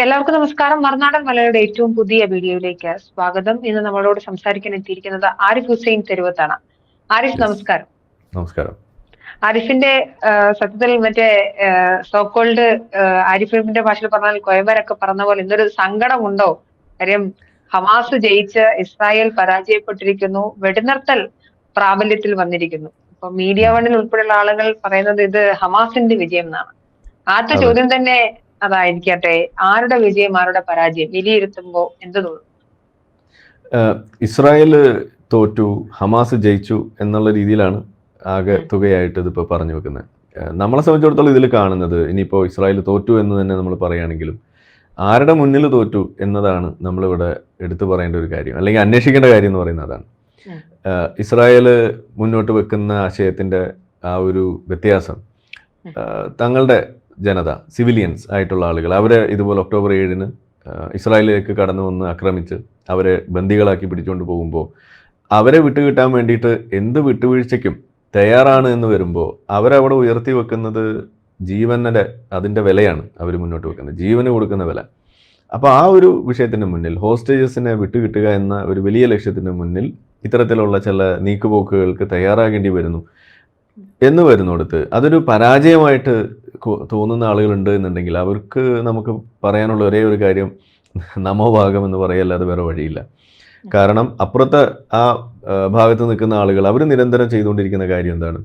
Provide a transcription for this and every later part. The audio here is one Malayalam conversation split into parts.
എല്ലാവർക്കും നമസ്കാരം. മറുനാടൻ മലയുടെ ഏറ്റവും പുതിയ വീഡിയോയിലേക്ക് സ്വാഗതം. ഇന്ന് നമ്മളോട് സംസാരിക്കാൻ എത്തിയിരിക്കുന്നത് ആരിഫ് ഹുസൈൻ തെരുവത്താണ്. ആരിഫ് നമസ്കാരം. നമസ്കാരം. ആരിഫിന്റെ സത്യത്തിൽ മറ്റേ സോക്കോൾഡ് ആരിഫിന്റെ ഭാഷയിൽ പറഞ്ഞാൽ കോയമ്പരൊക്കെ പറഞ്ഞ പോലെ ഇന്നൊരു സങ്കടമുണ്ടോ? കാര്യം ഹമാസ് ജയിച്ച് ഇസ്രായേൽ പരാജയപ്പെട്ടിരിക്കുന്നു. വെടിനിർത്തൽ പ്രാബല്യത്തിൽ വന്നിരിക്കുന്നു. അപ്പൊ മീഡിയ വണ്ണിൽ ഉൾപ്പെടെയുള്ള ആളുകൾ പറയുന്നത് ഇത് ഹമാസിന്റെ വിജയം എന്നാണ് ആദ്യത്തെ ചോദ്യം തന്നെ അതായിരിക്കട്ടെ. ആരുടെ വിജയം ആരുടെ പരാജയം? വിലയിരുത്തുമ്പോ എന്ത് തോന്നുന്നു ഇസ്രായേൽ ഇസ്രായേൽ തോറ്റു ഹമാസ് ജയിച്ചു എന്നുള്ള രീതിയിലാണ് ആകെ തുകയായിട്ട് ഇതിപ്പോൾ പറഞ്ഞു വെക്കുന്നത്. നമ്മളെ സംബന്ധിച്ചിടത്തോളം ഇതിൽ കാണുന്നത് ഇനിയിപ്പോൾ ഇസ്രായേൽ തോറ്റു എന്ന് തന്നെ നമ്മൾ പറയുകയാണെങ്കിലും ആരുടെ മുന്നിൽ തോറ്റു എന്നതാണ് നമ്മളിവിടെ എടുത്തു പറയേണ്ട ഒരു കാര്യം. അല്ലെങ്കിൽ അന്വേഷിക്കേണ്ട കാര്യം എന്ന് പറയുന്നത് അതാണ്. ഇസ്രായേൽ ഇസ്രായേൽ മുന്നോട്ട് വെക്കുന്ന ആശയത്തിന്റെ ആ ഒരു വ്യത്യാസം തങ്ങളുടെ ജനത സിവിലിയൻസ് ആയിട്ടുള്ള ആളുകൾ. അവരെ ഇതുപോലെ ഒക്ടോബർ ഏഴിന് ഇസ്രായേലിലേക്ക് കടന്നു വന്ന് ആക്രമിച്ച് അവരെ ബന്ദികളാക്കി പിടിച്ചുകൊണ്ട് പോകുമ്പോൾ അവരെ വിട്ടുകിട്ടാൻ വേണ്ടിയിട്ട് എന്ത് വിട്ടുവീഴ്ചയ്ക്കും തയ്യാറാണ് എന്ന് വരുമ്പോൾ അവരവിടെ ഉയർത്തി വെക്കുന്നത് ജീവനയുടെ അതിന്റെ വിലയാണ് അവർ മുന്നോട്ട് വെക്കുന്നത്. ജീവന് കൊടുക്കുന്ന വില. അപ്പോൾ ആ ഒരു വിഷയത്തിന് മുന്നിൽ ഹോസ്റ്റേജസിനെ വിട്ടുകിട്ടുക എന്ന ഒരു വലിയ ലക്ഷ്യത്തിന് മുന്നിൽ ഇത്തരത്തിലുള്ള ചില നീക്കുപോക്കുകൾക്ക് തയ്യാറാകേണ്ടി വരുന്നു. എന്ന് വരുന്നിടത്ത് അതൊരു പരാജയമായിട്ട് തോന്നുന്ന ആളുകളുണ്ട് എന്നുണ്ടെങ്കിൽ അവർക്ക് നമുക്ക് പറയാനുള്ള ഒരേ ഒരു കാര്യം നമോഭാഗം എന്ന് പറയല്ലാതെ വേറെ വഴിയില്ല. കാരണം അപ്പുറത്തെ ആ ഭാഗത്ത് നിൽക്കുന്ന ആളുകൾ അവർ നിരന്തരം ചെയ്തുകൊണ്ടിരിക്കുന്ന കാര്യം എന്താണ്?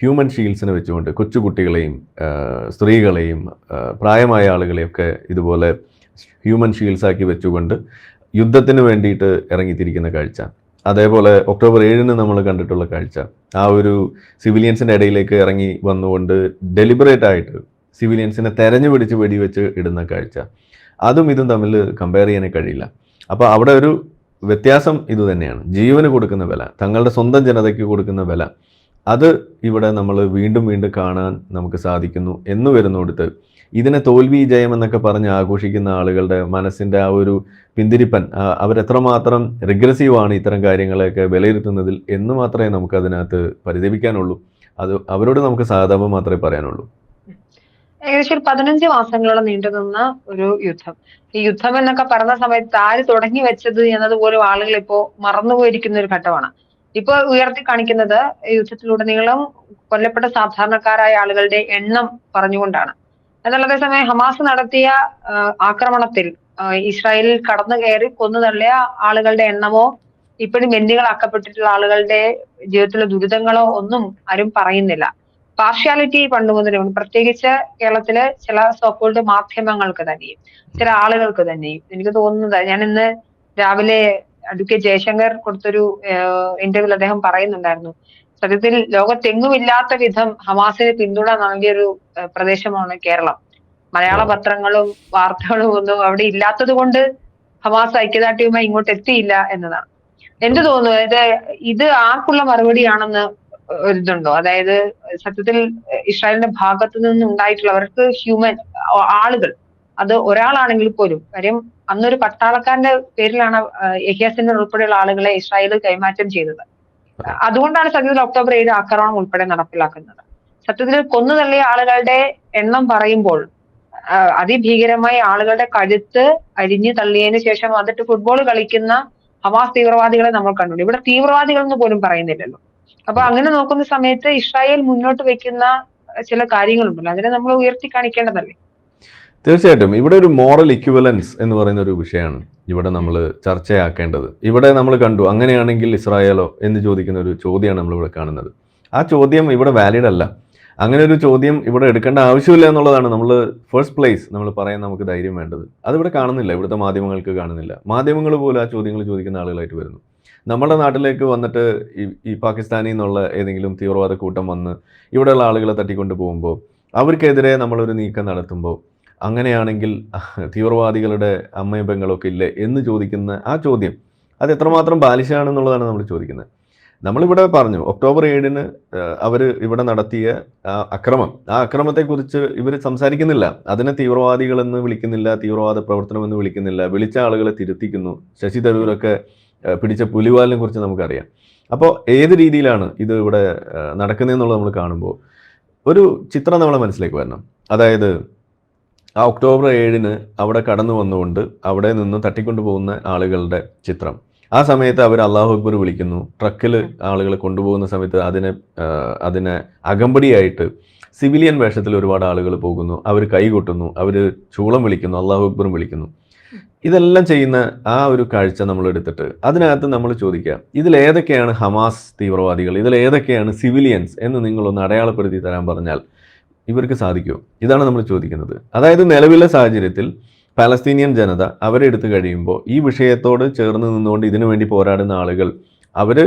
ഹ്യൂമൻ ഷീൽസിനെ വെച്ചുകൊണ്ട് കൊച്ചുകുട്ടികളെയും സ്ത്രീകളെയും പ്രായമായ ആളുകളെയൊക്കെ ഇതുപോലെ ഹ്യൂമൻ ഷീൽഡ്സ് ആക്കി വെച്ചുകൊണ്ട് യുദ്ധത്തിന് വേണ്ടിയിട്ട് ഇറങ്ങിത്തിരിക്കുന്ന കാഴ്ച. അതേപോലെ ഒക്ടോബർ ഏഴിന് നമ്മൾ കണ്ടിട്ടുള്ള കാഴ്ച. ആ ഒരു സിവിലിയൻസിന്റെ ഇടയിലേക്ക് ഇറങ്ങി വന്നുകൊണ്ട് ഡെലിബറേറ്റ് ആയിട്ട് സിവിലിയൻസിനെ തെരഞ്ഞു പിടിച്ച് വെടിവെച്ച് ഇടുന്ന കാഴ്ച. അതും ഇതും തമ്മിൽ കമ്പയർ ചെയ്യാനേ കഴിയില്ല. അപ്പോൾ അവിടെ ഒരു വ്യത്യാസം ഇത് തന്നെയാണ്. ജീവന് കൊടുക്കുന്ന വില തങ്ങളുടെ സ്വന്തം ജനതയ്ക്ക് കൊടുക്കുന്ന വില അത് ഇവിടെ നമ്മൾ വീണ്ടും വീണ്ടും കാണാൻ നമുക്ക് സാധിക്കുന്നു എന്ന് വരുന്നിടത്ത് ഇതിനെ തോൽവി ജയം എന്നൊക്കെ പറഞ്ഞ് ആഘോഷിക്കുന്ന ആളുകളുടെ മനസ്സിന്റെ ആ ഒരു പിന്തിരിപ്പൻ അവരെത്രമാത്രം റിഗ്രസീവ് ആണ് ഇത്തരം കാര്യങ്ങളെയൊക്കെ വിലയിരുത്തുന്നതിൽ എന്ന് മാത്രമേ നമുക്ക് അതിനകത്ത് പരിതപിക്കാനുള്ളൂ. അത് അവരോട് നമുക്ക് സാധാപം മാത്രമേ പറയാനുള്ളൂ. ഏകദേശം ഒരു പതിനഞ്ച് മാസങ്ങളോളം നീണ്ടു നിന്ന ഒരു യുദ്ധം. ഈ യുദ്ധം എന്നൊക്കെ പറഞ്ഞ സമയത്ത് ആര് തുടങ്ങി വെച്ചത് എന്നതുപോലും ആളുകൾ ഇപ്പോ മറന്നുപോയിരിക്കുന്ന ഒരു ഘട്ടമാണ്. ഇപ്പൊ ഉയർത്തി കാണിക്കുന്നത് യുദ്ധത്തിലുടനീളം കൊല്ലപ്പെട്ട സാധാരണക്കാരായ ആളുകളുടെ എണ്ണം പറഞ്ഞുകൊണ്ടാണ്. എന്നാൽ അതേസമയം ഹമാസ് നടത്തിയ ആക്രമണത്തിൽ ഇസ്രായേലിൽ കടന്നു കയറി കൊന്നു തള്ളിയ ആളുകളുടെ എണ്ണമോ ഇപ്പോഴും ബന്ദികളാക്കപ്പെട്ടിട്ടുള്ള ആളുകളുടെ ജീവിതത്തിലെ ദുരിതങ്ങളോ ഒന്നും ആരും പറയുന്നില്ല. പാർഷ്യാലിറ്റി പണ്ട് മുതലുണ്ട് പ്രത്യേകിച്ച് കേരളത്തിലെ ചില സോക്കോൾഡ് മാധ്യമങ്ങൾക്ക് തന്നെയും ചില ആളുകൾക്ക് തന്നെയും. എനിക്ക് തോന്നുന്നത് ഞാൻ ഇന്ന് രാവിലെ അഡ്വക്കേറ്റ് ജയശങ്കർ കൊടുത്തൊരു ഇന്റർവ്യൂവിൽ അദ്ദേഹം പറയുന്നുണ്ടായിരുന്നു. സത്യത്തിൽ ലോകത്തെങ്ങുമില്ലാത്ത വിധം ഹമാസിന് പിന്തുണ നൽകിയൊരു പ്രദേശമാണ് കേരളം. മലയാള പത്രങ്ങളും വാർത്തകളും ഒന്നും അവിടെ ഇല്ലാത്തത് കൊണ്ട് ഹമാസ് ഐക്യദാർഢ്യവുമായി ഇങ്ങോട്ട് എത്തിയില്ല എന്നതാണ്. എന്ത് തോന്നുന്നു? അതായത് ഇത് ആർക്കുള്ള മറുപടിയാണെന്ന് ഒരിതുണ്ടോ? അതായത് സത്യത്തിൽ ഇസ്രായേലിന്റെ ഭാഗത്തു നിന്ന് ഉണ്ടായിട്ടുള്ളവർക്ക് ഹ്യൂമൻ ആളുകൾ അത് ഒരാളാണെങ്കിൽ പോലും കാര്യം അന്നൊരു പട്ടാളക്കാരന്റെ പേരിലാണ് യഹിയാസിന്റെ ഉൾപ്പെടെയുള്ള ആളുകളെ ഇസ്രായേൽ കൈമാറ്റം ചെയ്തത്. അതുകൊണ്ടാണ് സത്യത്തിൽ ഒക്ടോബർ ഏഴ് ആക്രമണം ഉൾപ്പെടെ നടപ്പിലാക്കുന്നത്. സത്യത്തിൽ കൊന്നു തള്ളിയ ആളുകളുടെ എണ്ണം പറയുമ്പോൾ അതിഭീകരമായി ആളുകളുടെ കഴുത്ത് അരിഞ്ഞു തള്ളിയതിനു ശേഷം അതിട്ട് ഫുട്ബോൾ കളിക്കുന്ന ഹമാസ് തീവ്രവാദികളെ നമ്മൾ കണ്ടു ഇവിടെ തീവ്രവാദികൾ എന്ന് പോലും പറയുന്നില്ലല്ലോ. അപ്പൊ അങ്ങനെ നോക്കുന്ന സമയത്ത് ഇസ്രായേൽ മുന്നോട്ട് വെക്കുന്ന ചില കാര്യങ്ങളുണ്ടല്ലോ. അതിനെ നമ്മൾ ഉയർത്തി കാണിക്കേണ്ടതല്ലേ? തീർച്ചയായിട്ടും. ഇവിടെ ഒരു മോറൽ ഇക്വിവലൻസ് എന്ന് പറയുന്ന ഒരു വിഷയമാണ് ഇവിടെ നമ്മൾ ചർച്ചയാക്കേണ്ടത്. ഇവിടെ നമ്മൾ കണ്ടു അങ്ങനെയാണെങ്കിൽ ഇസ്രായേലോ എന്ന് ചോദിക്കുന്ന ഒരു ചോദ്യമാണ് നമ്മളിവിടെ കാണുന്നത്. ആ ചോദ്യം ഇവിടെ വാലിഡ് അല്ല. അങ്ങനെ ഒരു ചോദ്യം ഇവിടെ എടുക്കേണ്ട ആവശ്യമില്ല എന്നുള്ളതാണ് നമ്മൾ ഫസ്റ്റ് പ്ലേസ് നമ്മൾ പറയാൻ നമുക്ക് ധൈര്യം വേണ്ടത്. അതിവിടെ കാണുന്നില്ല ഇവിടുത്തെ മാധ്യമങ്ങൾക്ക് കാണുന്നില്ല. മാധ്യമങ്ങൾ പോലും ആ ചോദ്യങ്ങൾ ചോദിക്കുന്ന ആളുകളായിട്ട് വരുന്നു. നമ്മുടെ നാട്ടിലേക്ക് വന്നിട്ട് ഈ പാകിസ്ഥാനിൽ നിന്നുള്ള ഏതെങ്കിലും തീവ്രവാദ കൂട്ടം വന്ന് ഇവിടെയുള്ള ആളുകളെ തട്ടിക്കൊണ്ട് പോകുമ്പോൾ അവർക്കെതിരെ നമ്മളൊരു നീക്കം നടത്തുമ്പോൾ അങ്ങനെയാണെങ്കിൽ തീവ്രവാദികളുടെ അമ്മയും പെങ്ങളൊക്കെ ഇല്ലേ എന്ന് ചോദിക്കുന്ന ആ ചോദ്യം. അത് എത്രമാത്രം ബാലിശാണെന്നുള്ളതാണ് നമ്മൾ ചോദിക്കുന്നത്. നമ്മളിവിടെ പറഞ്ഞു ഒക്ടോബർ ഏഴിന് അവർ ഇവിടെ നടത്തിയ ആ അക്രമം. ആ അക്രമത്തെക്കുറിച്ച് ഇവർ സംസാരിക്കുന്നില്ല. അതിനെ തീവ്രവാദികളെന്ന് വിളിക്കുന്നില്ല തീവ്രവാദ പ്രവർത്തനമെന്ന് വിളിക്കുന്നില്ല. വിളിച്ച ആളുകളെ തിരുത്തിക്കുന്നു. ശശി തരൂരൊക്കെ പിടിച്ച പുലിവാലിനെ കുറിച്ച് നമുക്കറിയാം. അപ്പോൾ ഏത് രീതിയിലാണ് ഇത് ഇവിടെ നടക്കുന്നതെന്നുള്ളത് നമ്മൾ കാണുമ്പോൾ ഒരു ചിത്രം നമ്മളെ മനസ്സിലേക്ക് വരണം. അതായത് ആ ഒക്ടോബർ ഏഴിന് അവിടെ കടന്നു വന്നുകൊണ്ട് അവിടെ നിന്ന് തട്ടിക്കൊണ്ടു പോകുന്ന ആളുകളുടെ ചിത്രം. ആ സമയത്ത് അവർ അള്ളാഹു അക്ബർ വിളിക്കുന്നു. ട്രക്കിൽ ആളുകളെ കൊണ്ടുപോകുന്ന സമയത്ത് അതിനെ അതിനെ അകമ്പടിയായിട്ട് സിവിലിയൻ വേഷത്തിൽ ഒരുപാട് ആളുകൾ പോകുന്നു. അവർ കൈകൊട്ടുന്നു അവർ ചൂളം വിളിക്കുന്നു. അള്ളാഹു അക്ബറും വിളിക്കുന്നു. ഇതെല്ലാം ചെയ്യുന്ന ആ ഒരു കാഴ്ച നമ്മൾ എടുത്തിട്ട് അതിനകത്ത് നമ്മൾ ചോദിക്കുക ഇതിലേതൊക്കെയാണ് ഹമാസ് തീവ്രവാദികൾ? ഇതിലേതൊക്കെയാണ് സിവിലിയൻസ് എന്ന് നിങ്ങളൊന്ന് അടയാളപ്പെടുത്തി തരാൻ പറഞ്ഞാൽ ഇവർക്ക് സാധിക്കുമോ ഇതാണ് നമ്മൾ ചോദിക്കുന്നത്. അതായത് നിലവിലെ സാഹചര്യത്തിൽ പാലസ്തീനിയൻ ജനത അവരെ എടുത്തു കഴിയുമ്പോൾ ഈ വിഷയത്തോട് ചേർന്ന് നിന്നുകൊണ്ട് ഇതിനു വേണ്ടി പോരാടുന്ന ആളുകൾ അവർ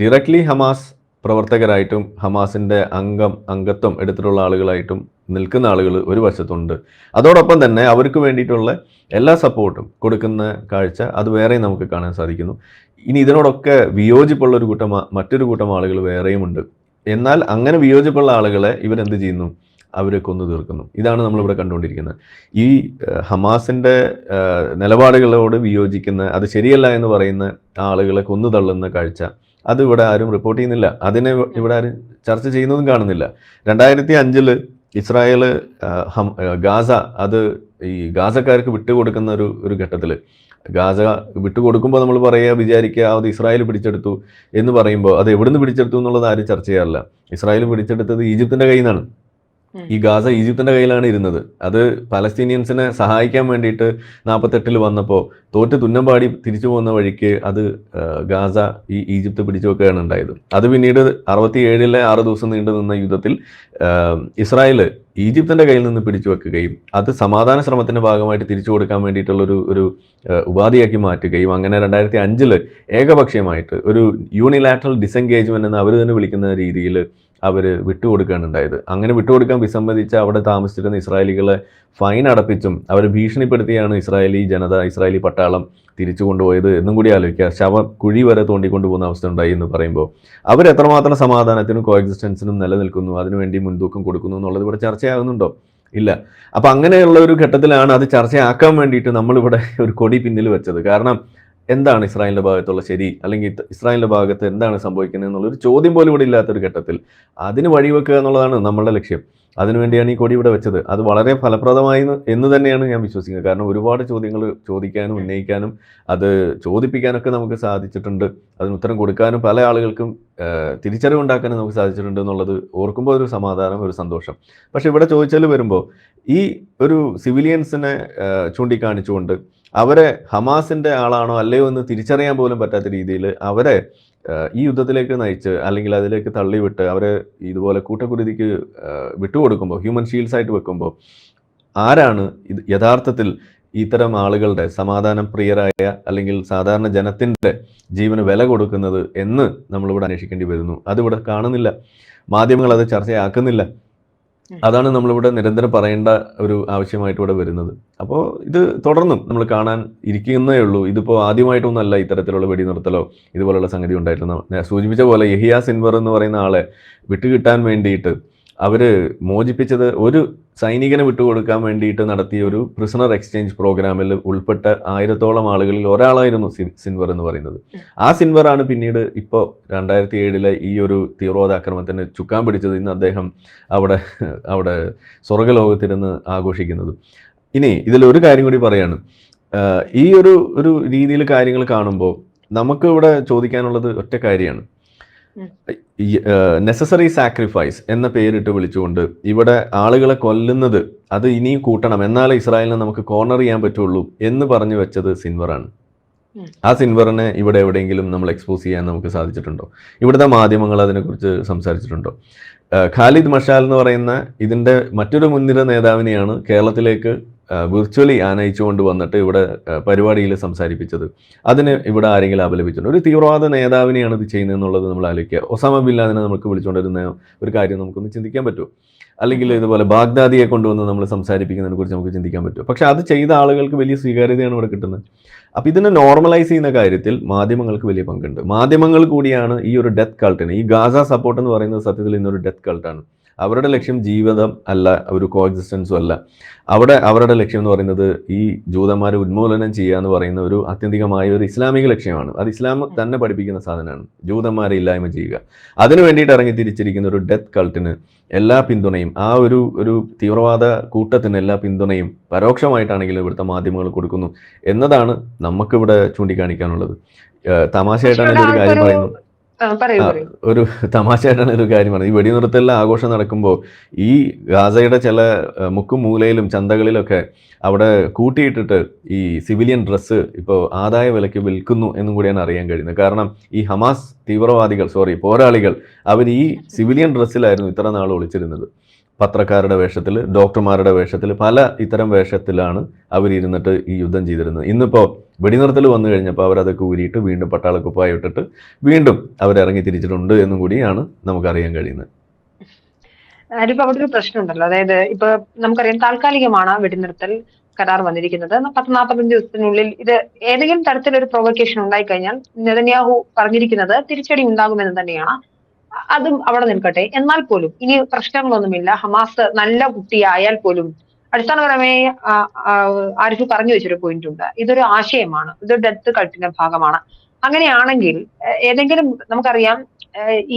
ഡയറക്ട്ലി ഹമാസ് പ്രവർത്തകരായിട്ടും ഹമാസിന്റെ അംഗം അംഗത്വം എടുത്തിട്ടുള്ള ആളുകളായിട്ടും നിൽക്കുന്ന ആളുകൾ ഒരു വശത്തുണ്ട്. അതോടൊപ്പം തന്നെ അവർക്ക് വേണ്ടിയിട്ടുള്ള എല്ലാ സപ്പോർട്ടും കൊടുക്കുന്ന കാഴ്ച അത് വേറെയും നമുക്ക് കാണാൻ സാധിക്കുന്നു. ഇനി ഇതിനോടൊക്കെ വിയോജിപ്പുള്ള ഒരു കൂട്ടം മറ്റൊരു കൂട്ടം ആളുകൾ വേറെയും ഉണ്ട്. എന്നാൽ അങ്ങനെ വിയോജിപ്പുള്ള ആളുകളെ ഇവരെന്ത് ചെയ്യുന്നു? അവരെ കൊന്നു തീർക്കുന്നു. ഇതാണ് നമ്മളിവിടെ കണ്ടുകൊണ്ടിരിക്കുന്നത്. ഈ ഹമാസിന്റെ നിലപാടുകളോട് വിയോജിക്കുന്ന അത് ശരിയല്ല എന്ന് പറയുന്ന ആളുകളെ കൊന്നു തള്ളുന്ന കാഴ്ച അത് ഇവിടെ ആരും റിപ്പോർട്ട് ചെയ്യുന്നില്ല. അതിനെ ഇവിടെ ആരും ചർച്ച ചെയ്യുന്നതും കാണുന്നില്ല. രണ്ടായിരത്തി അഞ്ചിൽ ഇസ്രായേൽ ഗാസ അത് ഈ ഗാസക്കാർക്ക് വിട്ടുകൊടുക്കുന്ന ഒരു ഒരു ഘട്ടത്തിൽ ഗാസ വിട്ടുകൊടുക്കുമ്പോൾ നമ്മൾ പറയുക വിചാരിക്കുക അത് ഇസ്രായേൽ പിടിച്ചെടുത്തു എന്ന് പറയുമ്പോൾ അത് എവിടുന്ന് പിടിച്ചെടുത്തു എന്നുള്ളത് ആരും ചർച്ച ചെയ്യാറില്ല. ഇസ്രായേൽ പിടിച്ചെടുത്തത് ഈജിപ്തിന്റെ കയ്യിൽ നിന്നാണ് ഈ ഗാസ ഈജിപ്തിന്റെ കയ്യിലാണ് ഇരുന്നത്. അത് പലസ്തീനിയൻസിനെ സഹായിക്കാൻ വേണ്ടിയിട്ട് നാൽപ്പത്തെട്ടിൽ വന്നപ്പോൾ തോറ്റ് തുന്നമ്പാടി തിരിച്ചു പോകുന്ന വഴിക്ക് അത് ഗാസ ഈ ഈജിപ്ത് പിടിച്ചു വെക്കുകയാണ് ഉണ്ടായത്. അത് പിന്നീട് അറുപത്തി ഏഴിലെ ആറ് ദിവസം നീണ്ടു നിന്ന യുദ്ധത്തിൽ ഇസ്രായേൽ ഈജിപ്തിന്റെ കയ്യിൽ നിന്ന് പിടിച്ചു വെക്കുകയും അത് സമാധാന ശ്രമത്തിന്റെ ഭാഗമായിട്ട് തിരിച്ചു കൊടുക്കാൻ വേണ്ടിയിട്ടുള്ള ഒരു ഒരു ഉപാധിയാക്കി മാറ്റുകയും അങ്ങനെ രണ്ടായിരത്തി അഞ്ചിൽ ഏകപക്ഷീയമായിട്ട് ഒരു യൂണിലാറ്ററൽ ഡിസെൻഗേജ്മെന്റ് എന്ന് അവർ തന്നെ വിളിക്കുന്ന രീതിയിൽ അവർ വിട്ടുകൊടുക്കുകയാണ് ഉണ്ടായത് അങ്ങനെ വിട്ടുകൊടുക്കാൻ വിസമ്മതിച്ച് അവിടെ താമസിച്ചിരുന്ന ഇസ്രായേലികളെ ഫൈൻ അടപ്പിച്ചും അവരെ ഭീഷണിപ്പെടുത്തിയാണ് ഇസ്രായേലി ജനത ഇസ്രായേലി പട്ടാളം തിരിച്ചു കൊണ്ടുപോയത് എന്നും കൂടി ആലോചിക്കുക. ശവ കുഴി വരെ തോണ്ടിക്കൊണ്ടു പോകുന്ന അവസ്ഥ ഉണ്ടായി എന്ന് പറയുമ്പോൾ അവർ എത്രമാത്രം സമാധാനത്തിനും കോ എക്സിസ്റ്റൻസിനും നിലനിൽക്കുന്നു അതിനുവേണ്ടി മുൻതൂക്കം കൊടുക്കുന്നു എന്നുള്ളത് ഇവിടെ ചർച്ചയാകുന്നുണ്ടോ? ഇല്ല. അപ്പം അങ്ങനെയുള്ള ഒരു ഘട്ടത്തിലാണ് അത് ചർച്ചയാക്കാൻ വേണ്ടിയിട്ട് നമ്മളിവിടെ ഒരു കൊടി പിന്നിൽ വെച്ചത്. കാരണം എന്താണ് ഇസ്രായേലിന്റെ ഭാഗത്തുള്ള ശരി? അല്ലെങ്കിൽ ഇസ്രായേലിന്റെ ഭാഗത്ത് എന്താണ് സംഭവിക്കുന്നത് എന്നുള്ളൊരു ചോദ്യം പോലും ഇവിടെ ഇല്ലാത്തൊരു ഘട്ടത്തിൽ അതിന് വഴിവെക്കുക എന്നുള്ളതാണ് നമ്മളുടെ ലക്ഷ്യം. അതിനുവേണ്ടിയാണ് ഈ കൊടി ഇവിടെ വെച്ചത്. അത് വളരെ ഫലപ്രദമായി എന്ന് തന്നെയാണ് ഞാൻ വിശ്വസിക്കുന്നത്. കാരണം ഒരുപാട് ചോദ്യങ്ങൾ ചോദിക്കാനും ഉന്നയിക്കാനും അത് ചോദിപ്പിക്കാനൊക്കെ നമുക്ക് സാധിച്ചിട്ടുണ്ട്. അതിന് ഉത്തരം കൊടുക്കാനും പല ആളുകൾക്കും തിരിച്ചറിവുണ്ടാക്കാനും നമുക്ക് സാധിച്ചിട്ടുണ്ട് എന്നുള്ളത് ഓർക്കുമ്പോൾ ഒരു സമാധാനം ഒരു സന്തോഷം. പക്ഷേ ഇവിടെ ചോദിച്ചാൽ വരുമ്പോൾ ഈ ഒരു സിവിലിയൻസിനെ ചൂണ്ടിക്കാണിച്ചുകൊണ്ട് അവരെ ഹമാസിന്റെ ആളാണോ അല്ലയോ എന്ന് തിരിച്ചറിയാൻ പോലും പറ്റാത്ത രീതിയിൽ അവരെ ഈ യുദ്ധത്തിലേക്ക് നയിച്ച് അല്ലെങ്കിൽ അതിലേക്ക് തള്ളിവിട്ട് അവരെ ഇതുപോലെ കൂട്ടക്കുരുതിക്ക് വിട്ടുകൊടുക്കുമ്പോൾ ഹ്യൂമൻ ഷീൽഡ്സ് ആയിട്ട് വെക്കുമ്പോൾ ആരാണ് ഇത് യഥാർത്ഥത്തിൽ ഇത്തരം ആളുകളുടെ സമാധാന പ്രിയരായ അല്ലെങ്കിൽ സാധാരണ ജനത്തിന്റെ ജീവന് വില കൊടുക്കുന്നത് എന്ന് നമ്മളിവിടെ അന്വേഷിക്കേണ്ടി വരുന്നു അതിവിടെ കാണുന്നില്ല മാധ്യമങ്ങൾ അത് ചർച്ചയാക്കുന്നില്ല. അതാണ് നമ്മളിവിടെ നിരന്തരം പറയേണ്ട ഒരു ആവശ്യമായിട്ട് ഇവിടെ വരുന്നത്. അപ്പോൾ ഇത് തുടർന്നും നമ്മൾ കാണാൻ ഇരിക്കുന്നേ ഉള്ളൂ. ഇതിപ്പോൾ ആദ്യമായിട്ടൊന്നല്ല ഇത്തരത്തിലുള്ള വെടിനിർത്തലോ ഇതുപോലുള്ള സംഗതി ഉണ്ടായിരുന്നു സൂചിപ്പിച്ച പോലെ യഹിയ സിൻവർ എന്ന് പറയുന്ന ആളെ വിട്ടുകിട്ടാൻ വേണ്ടിയിട്ട് അവർ മോചിപ്പിച്ചത് ഒരു സൈനികനെ വിട്ടുകൊടുക്കാൻ വേണ്ടിയിട്ട് നടത്തിയ ഒരു പ്രിസണർ എക്സ്ചേഞ്ച് പ്രോഗ്രാമിൽ ഉൾപ്പെട്ട ആയിരത്തോളം ആളുകളിൽ ഒരാളായിരുന്നു സിൻവർ എന്ന് പറയുന്നത്. ആ സിൻവറാണ് പിന്നീട് ഇപ്പോൾ രണ്ടായിരത്തി ഏഴിലെ ഈ ഒരു തീവ്രവാദ ആക്രമണത്തിന് ചുക്കാൻ പിടിച്ചത് ഇന്ന് അദ്ദേഹം അവിടെ അവിടെ സ്വർഗലോകത്തിരുന്ന് ആഘോഷിക്കുന്നത്. ഇനി ഇതിലൊരു കാര്യം കൂടി പറയാണ്. ഈ ഒരു ഒരു രീതിയിൽ കാര്യങ്ങൾ കാണുമ്പോൾ നമുക്ക് ഇവിടെ ചോദിക്കാനുള്ളത് ഒറ്റ കാര്യമാണ്. നെസസറി സാക്രിഫൈസ് എന്ന പേരിട്ട് വിളിച്ചുകൊണ്ട് ഇവിടെ ആളുകളെ കൊല്ലുന്നത് അത് ഇനിയും കൂട്ടണം. എന്നാലേ ഇസ്രായേലിനെ നമുക്ക് കോർണർ ചെയ്യാൻ പറ്റുള്ളൂ എന്ന് പറഞ്ഞു വെച്ചത് സിൻവറാണ്. ആ സിൻവറിനെ ഇവിടെ എവിടെയെങ്കിലും നമ്മൾ എക്സ്പോസ് ചെയ്യാൻ നമുക്ക് സാധിച്ചിട്ടുണ്ടോ? ഇവിടുത്തെ മാധ്യമങ്ങൾ അതിനെക്കുറിച്ച് സംസാരിച്ചിട്ടുണ്ടോ? ഖാലിദ് മഷാൽ എന്ന് പറയുന്ന ഇതിന്റെ മറ്റൊരു മുൻനിര നേതാവിനെയാണ് കേരളത്തിലേക്ക് വിർച്വലി ആനയിച്ചുകൊണ്ട് വന്നിട്ട് ഇവിടെ പരിപാടിയിൽ സംസാരിപ്പിച്ചത്. അതിന് ഇവിടെ ആരെങ്കിലും അപലപിച്ചിട്ടുണ്ട്? ഒരു തീവ്രവാദ നേതാവിനെയാണ് ഇത് ചെയ്യുന്നത് എന്നുള്ളത് നമ്മൾ ആലോചിക്കുക. ഒസാമ ബില്ലാദിനെ ലാദനെ നമുക്ക് വിളിച്ചുകൊണ്ടിരുന്ന ഒരു കാര്യം നമുക്കൊന്ന് ചിന്തിക്കാൻ പറ്റുമോ? അല്ലെങ്കിൽ ഇതുപോലെ ബാഗ്ദാദിയെ കൊണ്ടുവന്ന് നമ്മൾ സംസാരിപ്പിക്കുന്നതിനെ കുറിച്ച് നമുക്ക് ചിന്തിക്കാൻ പറ്റുമോ? പക്ഷെ അത് ചെയ്ത ആളുകൾക്ക് വലിയ സ്വീകാര്യതയാണ് ഇവിടെ കിട്ടുന്നത്. അപ്പം ഇതിനെ നോർമലൈസ് ചെയ്യുന്ന കാര്യത്തിൽ മാധ്യമങ്ങൾക്ക് വലിയ പങ്കുണ്ട്. മാധ്യമങ്ങൾ കൂടിയാണ് ഈ ഒരു ഡെത്ത് കൾട്ടിന് ഈ ഗാസ സപ്പോർട്ട് എന്ന് പറയുന്നത് സത്യത്തിൽ ഇന്നൊരു ഡെത്ത് കൾട്ടാണ് അവരുടെ ലക്ഷ്യം ജീവിതം അല്ല ഒരു കോ എക്സിസ്റ്റൻസും അല്ല. അവിടെ അവരുടെ ലക്ഷ്യം എന്ന് പറയുന്നത് ഈ ജൂതന്മാരെ ഉന്മൂലനം ചെയ്യുക എന്ന് പറയുന്ന ഒരു ആത്യന്തികമായ ഒരു ഇസ്ലാമിക ലക്ഷ്യമാണ്. അത് ഇസ്ലാം തന്നെ പഠിപ്പിക്കുന്ന സാധനമാണ്. ജൂതന്മാരെ ഇല്ലായ്മ ചെയ്യുക. അതിനു വേണ്ടിയിട്ട് ഇറങ്ങി തിരിച്ചിരിക്കുന്ന ഒരു ഡെത്ത് കൾട്ടിന് എല്ലാ പിന്തുണയും ആ ഒരു ഒരു തീവ്രവാദ കൂട്ടത്തിന് എല്ലാ പിന്തുണയും പരോക്ഷമായിട്ടാണെങ്കിലും ഇവിടുത്തെ മാധ്യമങ്ങൾ കൊടുക്കുന്നു എന്നതാണ് നമുക്കിവിടെ ചൂണ്ടിക്കാണിക്കാനുള്ളത്. തമാശയായിട്ടാണ് ഒരു കാര്യം പറയുന്നത് ഒരു തമാശയായിട്ടാണ് ഒരു കാര്യം പറഞ്ഞത് ഈ വെടിനിർത്തലിലെ ആഘോഷം നടക്കുമ്പോൾ ഈ ഗാസയുടെ ചില മുക്കും മൂലയിലും ചന്തകളിലൊക്കെ അവിടെ കൂട്ടിയിട്ടിട്ട് ഈ സിവിലിയൻ ഡ്രസ്സ് ഇപ്പോൾ ആദായ വിലയ്ക്ക് വിൽക്കുന്നു എന്നും കൂടിയാണ് അറിയാൻ കഴിയുന്നത്. കാരണം ഈ ഹമാസ് തീവ്രവാദികൾ സോറി പോരാളികൾ അവർ ഈ സിവിലിയൻ ഡ്രസ്സിലായിരുന്നു ഇത്ര നാൾ ഒളിച്ചിരുന്നത്. പത്രക്കാരുടെ വേഷത്തിൽ ഡോക്ടർമാരുടെ വേഷത്തിൽ പല ഇത്തരം വേഷത്തിലാണ് അവരിരുന്നിട്ട് ഈ യുദ്ധം ചെയ്തിരുന്നത്. ഇന്നിപ്പോൾ വെടിനിർത്തൽ വന്നു കഴിഞ്ഞപ്പോൾ അവരതൊക്കെ ഊരിയിട്ട് വീണ്ടും പട്ടാളക്കുപ്പായി ഇട്ടിട്ട് വീണ്ടും അവരിറങ്ങി തിരിച്ചിട്ടുണ്ട് എന്നും കൂടിയാണ് നമുക്കറിയാൻ കഴിയുന്നത്. അതിപ്പോ അവിടെ ഒരു പ്രശ്നമുണ്ടല്ലോ. അതായത് ഇപ്പൊ നമുക്കറിയാം താൽക്കാലികമാണ് വെടിനിർത്തൽ കരാർ വന്നിരിക്കുന്നത്. പത്ത് നാൽപ്പത്തഞ്ച് ദിവസത്തിനുള്ളിൽ ഇത് ഏതെങ്കിലും തരത്തിലൊരു പ്രൊവക്കേഷൻ ഉണ്ടായിക്കഴിഞ്ഞാൽ നെതന്യാഹു പറഞ്ഞിരിക്കുന്നത് തിരിച്ചടി ഉണ്ടാകുമെന്ന് തന്നെയാണ്. അതും അവിടെ നിൽക്കട്ടെ. എന്നാൽ പോലും ഇനി പ്രശ്നങ്ങളൊന്നുമില്ല. ഹമാസ് നല്ല കുട്ടിയായാൽ പോലും അടിസ്ഥാനപരമായി ആരിഫ് പറഞ്ഞു വെച്ചൊരു പോയിന്റ് ഉണ്ട്. ഇതൊരു ആശയമാണ്. ഇതൊരു ഡെത്ത് കൾട്ടിന്റെ ഭാഗമാണ്. അങ്ങനെയാണെങ്കിൽ ഏതെങ്കിലും നമുക്കറിയാം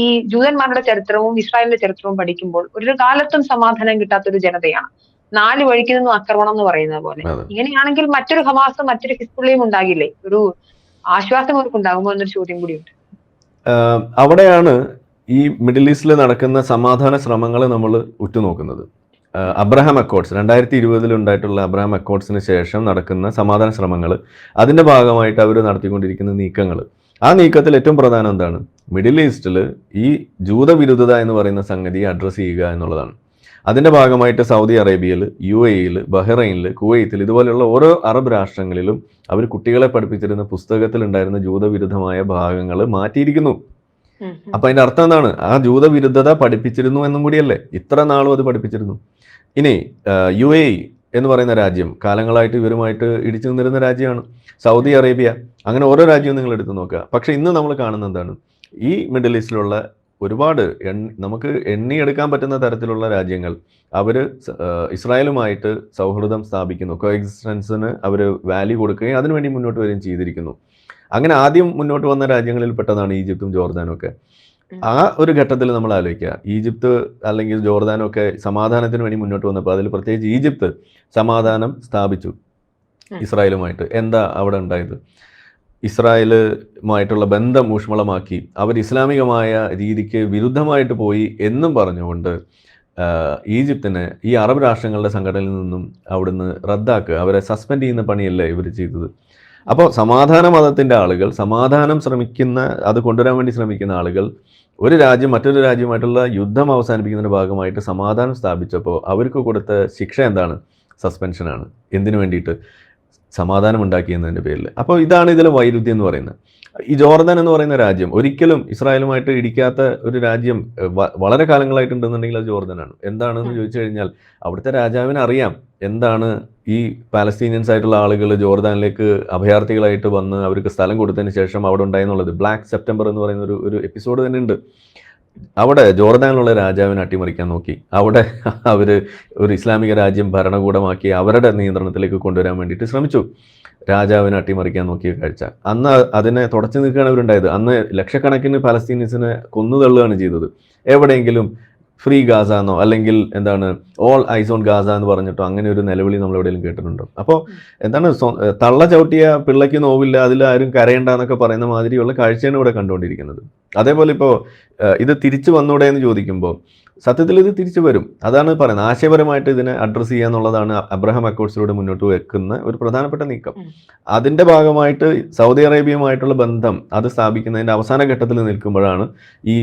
ഈ ജൂതന്മാരുടെ ചരിത്രവും ഇസ്രായേലിന്റെ ചരിത്രവും പഠിക്കുമ്പോൾ ഒരു കാലത്തും സമാധാനം കിട്ടാത്ത ഒരു ജനതയാണ്. നാല് വഴിക്ക് നിന്നും ആക്രമണം എന്ന് പറയുന്നത് പോലെ. ഇങ്ങനെയാണെങ്കിൽ മറ്റൊരു ഹമാസും മറ്റൊരു ഹിസ്ബുള്ളയും ഉണ്ടാകില്ലേ? ഒരു ആശ്വാസം അവർക്ക് ഉണ്ടാകുമോ എന്നൊരു ചോദ്യം കൂടിയുണ്ട്. അവിടെയാണ് ഈ മിഡിൽ ഈസ്റ്റിൽ നടക്കുന്ന സമാധാന ശ്രമങ്ങൾ നമ്മൾ ഉറ്റുനോക്കുന്നത്. അബ്രഹാം അക്കോർഡ്സ് രണ്ടായിരത്തി ഇരുപതിൽ ഉണ്ടായിട്ടുള്ള അബ്രഹാം അക്കോർഡ്സിന് ശേഷം നടക്കുന്ന സമാധാന ശ്രമങ്ങൾ അതിന്റെ ഭാഗമായിട്ട് അവർ നടത്തിക്കൊണ്ടിരിക്കുന്ന നീക്കങ്ങൾ ആ നീക്കത്തിൽ ഏറ്റവും പ്രധാനം എന്താണ്? മിഡിൽ ഈസ്റ്റിൽ ഈ ജൂതവിരുദ്ധത എന്ന് പറയുന്ന സംഗതിയെ അഡ്രസ്സ് ചെയ്യുക എന്നുള്ളതാണ്. അതിന്റെ ഭാഗമായിട്ട് സൗദി അറേബ്യയിൽ യു എയിൽ ബഹ്റൈനിൽ കുവൈത്തിൽ ഇതുപോലെയുള്ള ഓരോ അറബ് രാഷ്ട്രങ്ങളിലും അവർ കുട്ടികളെ പഠിപ്പിച്ചിരുന്ന പുസ്തകത്തിൽ ഉണ്ടായിരുന്ന ജൂതവിരുദ്ധമായ ഭാഗങ്ങൾ മാറ്റിയിരിക്കുന്നു. അപ്പൊ അതിന്റെ അർത്ഥം എന്താണ്? ആ ജൂത വിരുദ്ധത പഠിപ്പിച്ചിരുന്നു എന്നും കൂടിയല്ലേ? ഇത്ര നാളും അത് പഠിപ്പിച്ചിരുന്നു. ഇനി യു എ എന്ന് പറയുന്ന രാജ്യം കാലങ്ങളായിട്ട് ഇവരുമായിട്ട് ഇടിച്ചു നിന്നിരുന്ന രാജ്യമാണ്. സൗദി അറേബ്യ. അങ്ങനെ ഓരോ രാജ്യവും നിങ്ങൾ എടുത്തു നോക്കുക. പക്ഷെ ഇന്ന് നമ്മൾ കാണുന്ന എന്താണ്? ഈ മിഡിൽ ഈസ്റ്റിലുള്ള ഒരുപാട് നമുക്ക് എണ്ണിയെടുക്കാൻ പറ്റുന്ന തരത്തിലുള്ള രാജ്യങ്ങൾ അവർ ഇസ്രായേലുമായിട്ട് സൗഹൃദം സ്ഥാപിക്കുന്നു. കോ എക്സിസ്റ്റൻസിന് അവർ വാല്യൂ കൊടുക്കുകയും അതിനുവേണ്ടി മുന്നോട്ട് വരികയും ചെയ്തിരിക്കുന്നു. അങ്ങനെ ആദ്യം മുന്നോട്ട് വന്ന രാജ്യങ്ങളിൽ പെട്ടതാണ് ഈജിപ്തും ജോർദാനും ഒക്കെ. ആ ഒരു ഘട്ടത്തിൽ നമ്മൾ ആലോചിക്കുക. ഈജിപ്ത് അല്ലെങ്കിൽ ജോർദാനും ഒക്കെ സമാധാനത്തിന് വേണ്ടി മുന്നോട്ട് വന്നപ്പോൾ അതിൽ പ്രത്യേകിച്ച് ഈജിപ്ത് സമാധാനം സ്ഥാപിച്ചു ഇസ്രായേലുമായിട്ട്. എന്താ അവിടെ ഉണ്ടായത്? ഇസ്രായേലുമായിട്ടുള്ള ബന്ധം ഊഷ്മളമാക്കി. അവർ ഇസ്ലാമികമായ രീതിക്ക് വിരുദ്ധമായിട്ട് പോയി എന്നും പറഞ്ഞുകൊണ്ട് ഈജിപ്തിനെ ഈ അറബ് രാഷ്ട്രങ്ങളുടെ സംഘടനയിൽ നിന്നും അവിടുന്ന് റദ്ദാക്കുക. അവരെ സസ്പെൻഡ് ചെയ്യുന്ന പണിയല്ലേ ഇവർ ചെയ്തത്? അപ്പോൾ സമാധാന മതത്തിന്റെ ആളുകൾ സമാധാനം ശ്രമിക്കുന്ന അത് കൊണ്ടുവരാൻ വേണ്ടി ശ്രമിക്കുന്ന ആളുകൾ ഒരു രാജ്യം മറ്റൊരു രാജ്യമായിട്ടുള്ള യുദ്ധം അവസാനിപ്പിക്കുന്നതിന്റെ ഭാഗമായിട്ട് സമാധാനം സ്ഥാപിച്ചപ്പോൾ അവർക്ക് കൊടുത്ത ശിക്ഷ എന്താണ്? സസ്പെൻഷനാണ്. എന്തിനു വേണ്ടിയിട്ട്? സമാധാനം ഉണ്ടാക്കിയെന്നതിന്റെ പേരിൽ. അപ്പോൾ ഇതാണ് ഇതിലെ വൈരുദ്ധ്യം എന്ന് പറയുന്നത്. ഈ ജോർദാൻ എന്ന് പറയുന്ന രാജ്യം ഒരിക്കലും ഇസ്രായേലുമായിട്ട് ഇടിക്കാത്ത ഒരു രാജ്യം വളരെ കാലങ്ങളായിട്ടുണ്ടെന്നുണ്ടെങ്കിൽ അത് ജോർദാനാണ്. എന്താണെന്ന്. ചോദിച്ചു കഴിഞ്ഞാൽ അവിടുത്തെ രാജാവിന് അറിയാം എന്താണ് ഈ പാലസ്തീനിയൻസ് ആയിട്ടുള്ള ആളുകൾ ജോർദാനിലേക്ക് അഭയാർത്ഥികളായിട്ട് വന്ന് അവർക്ക് സ്ഥലം കൊടുത്തതിന് ശേഷം അവിടെ ഉണ്ടായെന്നുള്ളത്. ബ്ലാക്ക് സെപ്റ്റംബർ എന്ന് പറയുന്ന ഒരു ഒരു എപ്പിസോഡ് തന്നെ ഉണ്ട്. അവിടെ ജോർദാനിലുള്ള രാജാവിനെ അട്ടിമറിക്കാൻ നോക്കി. അവിടെ അവർ ഒരു ഇസ്ലാമിക രാജ്യം ഭരണകൂടമാക്കി അവരുടെ നിയന്ത്രണത്തിലേക്ക് കൊണ്ടുവരാൻ വേണ്ടിയിട്ട് ശ്രമിച്ചു. രാജാവിനെ അട്ടിമറിക്കാൻ നോക്കിയ കാഴ്ച. അന്ന് അതിനെ തുടച്ചു നിൽക്കുകയാണ് അവരുണ്ടായത് അന്ന് ലക്ഷക്കണക്കിന് പലസ്തീനീസിനെ കൊന്നു തള്ളുകയാണ് ചെയ്തത്. എവിടെയെങ്കിലും ഫ്രീ ഗാസ എന്നോ അല്ലെങ്കിൽ എന്താണ് ഓൾ ഐസ് ഓൺ ഗാസ എന്ന് പറഞ്ഞിട്ടോ അങ്ങനെ ഒരു നിലവിളി നമ്മൾ എവിടെയെങ്കിലും കേട്ടിട്ടുണ്ടോ? അപ്പോൾ എന്താണ് തള്ള ചവിട്ടിയ പിള്ളയ്ക്ക് നോവില്ല അതിൽ ആരും കരയണ്ട എന്നൊക്കെ പറയുന്ന മാതിരിയുള്ള കാഴ്ചയാണ് ഇവിടെ കണ്ടുകൊണ്ടിരിക്കുന്നത്. അതേപോലെ ഇപ്പോൾ ഇത് തിരിച്ചു വന്നൂടെ എന്ന് ചോദിക്കുമ്പോൾ സത്യത്തിൽ ഇത് തിരിച്ചു വരും. അതാണ് പറയുന്നത്. ആശയപരമായിട്ട് ഇതിനെ അഡ്രസ്സ് ചെയ്യുക എന്നുള്ളതാണ് അബ്രഹാം അക്കോഡ്സിലൂടെ മുന്നോട്ട് വെക്കുന്ന ഒരു പ്രധാനപ്പെട്ട നീക്കം. അതിന്റെ അതിന്റെ ഭാഗമായിട്ട് സൗദി അറേബ്യയുമായിട്ടുള്ള ബന്ധം അത് സ്ഥാപിക്കുന്നതിന്റെ അവസാന ഘട്ടത്തിൽ നിൽക്കുമ്പോഴാണ് ഈ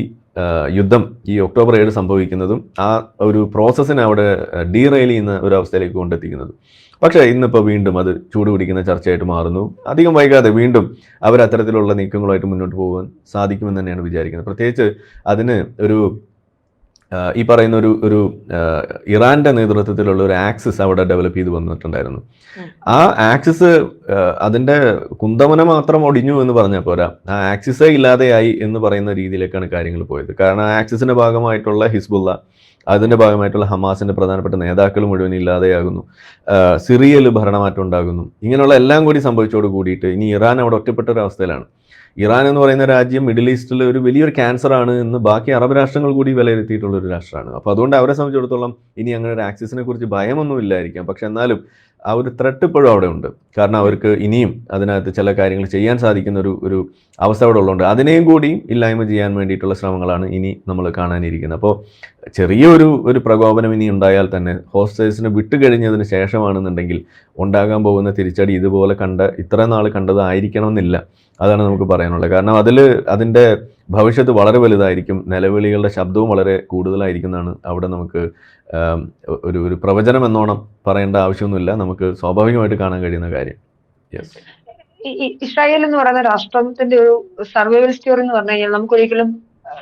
യുദ്ധം ഈ ഒക്ടോബർ ഏഴ് സംഭവിക്കുന്നതും ആ ഒരു പ്രോസസ്സിനെ അവിടെ ഡീറെയിൽ ചെയ്യുന്ന ഒരു അവസ്ഥയിലേക്ക് കൊണ്ടെത്തിക്കുന്നത്. പക്ഷേ ഇന്നിപ്പോൾ വീണ്ടും അത് ചൂടുപിടിക്കുന്ന ചർച്ചയായിട്ട് മാറുന്നു. അധികം വൈകാതെ വീണ്ടും അവർ അത്തരത്തിലുള്ള നീക്കങ്ങളുമായിട്ട് മുന്നോട്ട് പോകാൻ സാധിക്കുമെന്ന് തന്നെയാണ് വിചാരിക്കുന്നത്. പ്രത്യേകിച്ച് അതിന് ഒരു ഈ പറയുന്ന ഒരു ഒരു ഇറാന്റെ നേതൃത്വത്തിലുള്ള ഒരു ആക്സിസ് അവിടെ ഡെവലപ്പ് ചെയ്ത് വന്നിട്ടുണ്ടായിരുന്നു. ആ ആക്സിസ് അതിന്റെ കുന്തമന മാത്രം ഒടിഞ്ഞു എന്ന് പറഞ്ഞാൽ പോരാ. ആ ആക്സിസേ ഇല്ലാതെയായി എന്ന് പറയുന്ന രീതിയിലേക്കാണ് കാര്യങ്ങൾ പോയത്. കാരണം ആ ആക്സിസിന്റെ ഭാഗമായിട്ടുള്ള ഹിസ്ബുള്ള അതിന്റെ ഭാഗമായിട്ടുള്ള ഹമാസിന്റെ പ്രധാനപ്പെട്ട നേതാക്കൾ മുഴുവൻ ഇല്ലാതെയാകുന്നു. സിറിയയിൽ ഭരണമാറ്റം ഉണ്ടാകുന്നു. ഇങ്ങനെയുള്ള എല്ലാം കൂടി സംഭവിച്ചോട് കൂടിയിട്ട് ഇനി ഇറാൻ അവിടെ ഒറ്റപ്പെട്ട ഒരു അവസ്ഥയിലാണ്. ഇറാൻ എന്ന് പറയുന്ന രാജ്യം മിഡിൽ ഈസ്റ്റിലെ ഒരു വലിയൊരു ക്യാൻസർ ആണ് എന്ന് ബാക്കി അറബ് രാഷ്ട്രങ്ങൾ കൂടി വിലയിരുത്തിയിട്ടുള്ള ഒരു രാഷ്ട്രമാണ്. അപ്പോൾ അതുകൊണ്ട് അവരെ സംബന്ധിച്ചിടത്തോളം ഇനി അങ്ങനെ ആക്സിസിനെ കുറിച്ച് ഭയമൊന്നും ഇല്ലായിരിക്കാം. പക്ഷെ എന്നാലും ആ ഒരു ത്രെട്ട് ഇപ്പോഴും അവിടെ ഉണ്ട്. കാരണം അവർക്ക് ഇനിയും അതിനകത്ത് ചില കാര്യങ്ങൾ ചെയ്യാൻ സാധിക്കുന്ന ഒരു ഒരു അവസ്ഥ അവിടെ ഉള്ളതുകൊണ്ട് അതിനെയും കൂടി ഇല്ലായ്മ ചെയ്യാൻ വേണ്ടിയിട്ടുള്ള ശ്രമങ്ങളാണ് ഇനി നമ്മൾ കാണാനിരിക്കുന്നത്. അപ്പോൾ ചെറിയൊരു ഒരു പ്രകോപനം ഇനി ഉണ്ടായാൽ തന്നെ ഹോസ്റ്റേഴ്സിനെ വിട്ടുകഴിഞ്ഞതിന് ശേഷമാണെന്നുണ്ടെങ്കിൽ ഉണ്ടാകാൻ പോകുന്ന തിരിച്ചടി ഇതുപോലെ കണ്ട ഇത്ര നാൾ കണ്ടതായിരിക്കണമെന്നില്ല അതാണ് നമുക്ക് പറയാനുള്ളത്. കാരണം അതിൽ അതിന്റെ ഭവിഷ്യത്ത് വളരെ വലുതായിരിക്കും. നിലവിളികളുടെ ശബ്ദവും വളരെ കൂടുതലായിരിക്കും എന്നാണ് അവിടെ നമുക്ക് ഒരു ഒരു പ്രവചനം എന്നോണം പറയേണ്ട ആവശ്യമൊന്നുമില്ല. നമുക്ക് സ്വാഭാവികമായിട്ട് കാണാൻ കഴിയുന്ന കാര്യം. യെസ് ഇസ്രായേൽ എന്ന് പറയുന്ന രാഷ്ട്രത്തിന്റെ ഒരു സർവൈവൽ സ്റ്റോറി എന്ന് പറഞ്ഞു കഴിഞ്ഞാൽ നമുക്ക് ഒരിക്കലും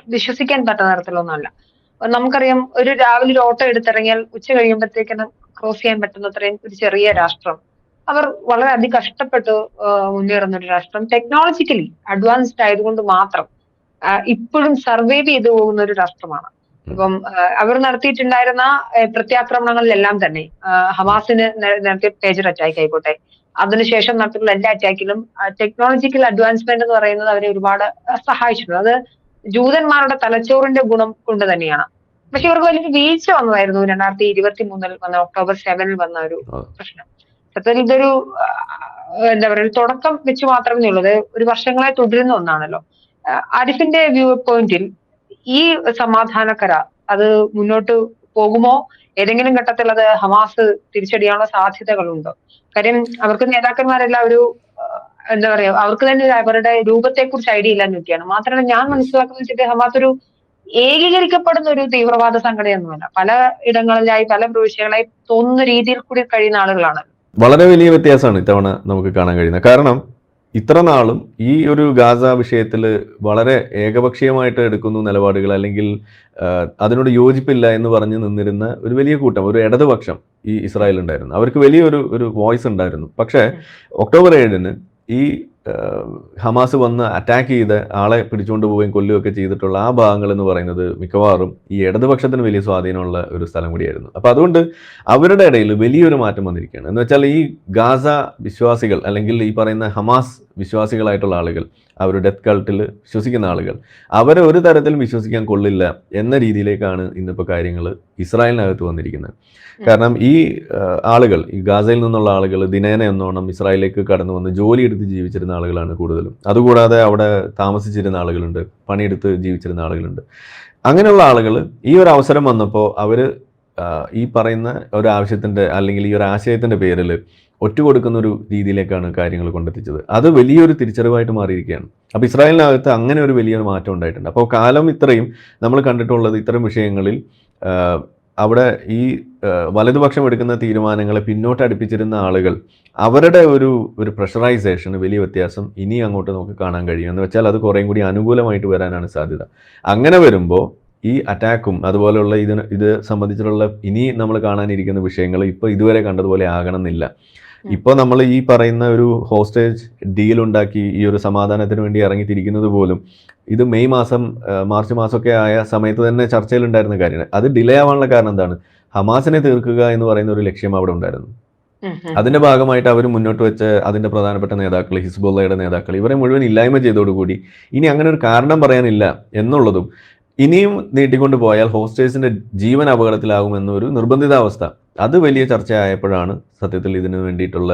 വിശ്വസിക്കാൻ പറ്റുന്ന തരത്തിലൊന്നുമല്ല. നമുക്കറിയാം ഒരു രാവിലെ ഒരു ഓട്ടോ എടുത്തിറങ്ങിയാൽ ഉച്ച കഴിയുമ്പോഴത്തേക്കിനും ക്രോസ് ചെയ്യാൻ പറ്റുന്ന അത്രയും ഒരു ചെറിയ രാഷ്ട്രം. അവർ വളരെ അതി കഷ്ടപ്പെട്ട് മുന്നേറുന്ന ഒരു രാഷ്ട്രം. ടെക്നോളജിക്കലി അഡ്വാൻസ്ഡ് ആയതുകൊണ്ട് മാത്രം ഇപ്പോഴും സർവൈവ് ചെയ്തു പോകുന്ന ഒരു രാഷ്ട്രമാണ്. ഇപ്പം അവർ നടത്തിയിട്ടുണ്ടായിരുന്ന പ്രത്യാക്രമണങ്ങളിലെല്ലാം തന്നെ ഹമാസിന് നടത്തിയ പേജർ അറ്റാക്ക് ആയിക്കോട്ടെ. അതിനുശേഷം നടത്തിയിട്ടുള്ള എല്ലാ അറ്റാക്കിലും ടെക്നോളജിക്കൽ അഡ്വാൻസ്മെന്റ് എന്ന് പറയുന്നത് അവരെ ഒരുപാട് സഹായിച്ചിട്ടുണ്ട്. അത് ജൂതന്മാരുടെ തലച്ചോറിന്റെ ഗുണം കൊണ്ട് തന്നെയാണ്. പക്ഷെ ഇവർക്ക് വലിയൊരു വീഴ്ച വന്നതായിരുന്നു. രണ്ടായിരത്തി ഇരുപത്തി മൂന്നിൽ വന്ന ഒക്ടോബർ സെവനിൽ വന്ന ഒരു പ്രശ്നം. സത്യത്തിൽ ഇതൊരു എന്താ പറയുക തുടക്കം വെച്ച് മാത്രമേ ഉള്ളൂ. ഒരു വർഷങ്ങളായി തുടരുന്ന ഒന്നാണല്ലോ. ആരിഫിന്റെ വ്യൂ പോയിന്റിൽ ഈ സമാധാന കരാർ അത് മുന്നോട്ട് പോകുമോ? ഏതെങ്കിലും ഘട്ടത്തിൽ അത് ഹമാസ് തിരിച്ചടിയാനുള്ള സാധ്യതകളുണ്ടോ? കാര്യം അവർക്ക് നേതാക്കന്മാരെല്ലാം ഒരു എന്താ പറയാ അവർക്ക് തന്നെ അവരുടെ രൂപത്തെ കുറിച്ച് ഐഡിയ ഇല്ലാന്ന് നോക്കിയാണ് മാത്രമല്ല ഞാൻ മനസ്സിലാക്കുന്ന വെച്ചിട്ട് ഹമാസ് ഒരു ഏകീകരിക്കപ്പെടുന്ന ഒരു തീവ്രവാദ സംഘടനയൊന്നുമല്ല. പല ഇടങ്ങളിലായി പല പ്രവിശ്യകളായി തോന്നുന്ന രീതിയിൽ കൂടി കഴിയുന്ന ആളുകളാണ്. വളരെ വലിയ വ്യത്യാസമാണ് ഇത്തവണ നമുക്ക് കാണാൻ കഴിയുന്നത്. കാരണം ഇത്ര നാളും ഈ ഒരു ഗാസ വിഷയത്തിൽ വളരെ ഏകപക്ഷീയമായിട്ട് എടുക്കുന്നു നിലപാടുകൾ അല്ലെങ്കിൽ അതിനോട് യോജിപ്പില്ല എന്ന് പറഞ്ഞ് നിന്നിരുന്ന ഒരു വലിയ കൂട്ടം ഒരു ഇടതുപക്ഷം ഈ ഇസ്രായേൽ ഉണ്ടായിരുന്നു അവർക്ക് വലിയൊരു ഒരു വോയിസ് ഉണ്ടായിരുന്നു. പക്ഷേ ഒക്ടോബർ ഏഴിന് ഈ ഹമാസ് വന്ന് അറ്റാക്ക് ചെയ്ത് ആളെ പിടിച്ചുകൊണ്ട് പോവുകയും കൊല്ലുകയൊക്കെ ചെയ്തിട്ടുള്ള ആ ഭാഗങ്ങൾ എന്ന് പറയുന്നത് മിക്കവാറും ഈ ഇടതുപക്ഷത്തിന് വലിയ സ്വാധീനമുള്ള ഒരു സ്ഥലം കൂടിയായിരുന്നു. അപ്പോൾ അതുകൊണ്ട് അവരുടെ ഇടയിൽ വലിയൊരു മാറ്റം വന്നിരിക്കുകയാണ്. എന്ന് വെച്ചാൽ ഈ ഗാസ വിശ്വാസികൾ അല്ലെങ്കിൽ ഈ പറയുന്ന ഹമാസ് വിശ്വാസികളായിട്ടുള്ള ആളുകൾ അവർ ഡെത്ത് കൾട്ടിൽ വിശ്വസിക്കുന്ന ആളുകൾ. അവരെ ഒരു തരത്തിലും വിശ്വസിക്കാൻ കൊള്ളില്ല എന്ന രീതിയിലേക്കാണ് ഇന്നിപ്പോൾ കാര്യങ്ങൾ ഇസ്രായേലിനകത്ത് വന്നിരിക്കുന്നത്. കാരണം ഈ ആളുകൾ ഈ ഗാസയിൽ നിന്നുള്ള ആളുകൾ ദിനേന എന്നോണം ഇസ്രായേലിലേക്ക് കടന്നു വന്ന് ജോലി എടുത്ത് ജീവിച്ചിരുന്ന ആളുകളാണ് കൂടുതലും. അതുകൂടാതെ അവിടെ താമസിച്ചിരുന്ന ആളുകളുണ്ട് പണിയെടുത്ത് ജീവിച്ചിരുന്ന ആളുകളുണ്ട്. അങ്ങനെയുള്ള ആളുകൾ ഈ ഒരു അവസരം വന്നപ്പോൾ അവർ ഈ പറയുന്ന ഒരു ആവശ്യത്തിന്റെ അല്ലെങ്കിൽ ഈ ഒരു ആശയത്തിന്റെ പേരിൽ ഒറ്റുകൊടുക്കുന്ന ഒരു രീതിയിലേക്കാണ് കാര്യങ്ങൾ കൊണ്ടെത്തിച്ചത്. അത് വലിയൊരു തിരിച്ചറിവായിട്ട് മാറിയിരിക്കുകയാണ്. അപ്പോൾ ഇസ്രായേലിനകത്ത് അങ്ങനെ ഒരു വലിയൊരു മാറ്റം ഉണ്ടായിട്ടുണ്ട്. അപ്പോൾ കാലം ഇത്രയും നമ്മൾ കണ്ടിട്ടുള്ളത് ഇത്തരം വിഷയങ്ങളിൽ അവിടെ ഈ വലതുപക്ഷം എടുക്കുന്ന തീരുമാനങ്ങളെ പിന്നോട്ട് അടുപ്പിച്ചിരുന്ന ആളുകൾ അവരുടെ ഒരു ഒരു പ്രഷറൈസേഷന് വലിയ വ്യത്യാസം ഇനി അങ്ങോട്ട് നമുക്ക് കാണാൻ കഴിയും. എന്ന് വെച്ചാൽ അത് കുറേയും കൂടി അനുകൂലമായിട്ട് വരാനാണ് സാധ്യത. അങ്ങനെ വരുമ്പോൾ ഈ അറ്റാക്കും അതുപോലെയുള്ള ഇതിന് ഇത് സംബന്ധിച്ചിട്ടുള്ള ഇനി നമ്മൾ കാണാനിരിക്കുന്ന വിഷയങ്ങൾ ഇപ്പോൾ ഇതുവരെ കണ്ടതുപോലെ ആകണമെന്നില്ല. ഇപ്പോൾ നമ്മൾ ഈ പറയുന്ന ഒരു ഹോസ്റ്റേജ് ഡീൽ ഉണ്ടാക്കി ഈ ഒരു സമാധാനത്തിന് വേണ്ടി ഇറങ്ങിത്തിരിക്കുന്നത് പോലും ഇത് മെയ് മാസം മാർച്ച് മാസമൊക്കെ ആയ സമയത്ത് തന്നെ ചർച്ചയിലുണ്ടായിരുന്ന കാര്യമാണ്. അത് ഡിലേ ആവാനുള്ള കാരണം എന്താണ്? ഹമാസിനെ തീർക്കുക എന്ന് പറയുന്ന ഒരു ലക്ഷ്യം അവിടെ ഉണ്ടായിരുന്നു. അതിന്റെ ഭാഗമായിട്ട് അവർ മുന്നോട്ട് വെച്ച അതിന്റെ പ്രധാനപ്പെട്ട നേതാക്കൾ ഹിസ്ബുള്ളയുടെ നേതാക്കൾ ഇവരെ മുഴുവൻ ഇല്ലായ്മ ചെയ്തോടുകൂടി ഇനി അങ്ങനെ ഒരു കാരണം പറയാനില്ല എന്നുള്ളതും ഇനിയും നീട്ടിക്കൊണ്ട് പോയാൽ ഹോസ്റ്റേഴ്സിന്റെ ജീവൻ അപകടത്തിലാകുമെന്നൊരു നിർബന്ധിതാവസ്ഥ അത് വലിയ ചർച്ചയായപ്പോഴാണ് സത്യത്തിൽ ഇതിന് വേണ്ടിയിട്ടുള്ള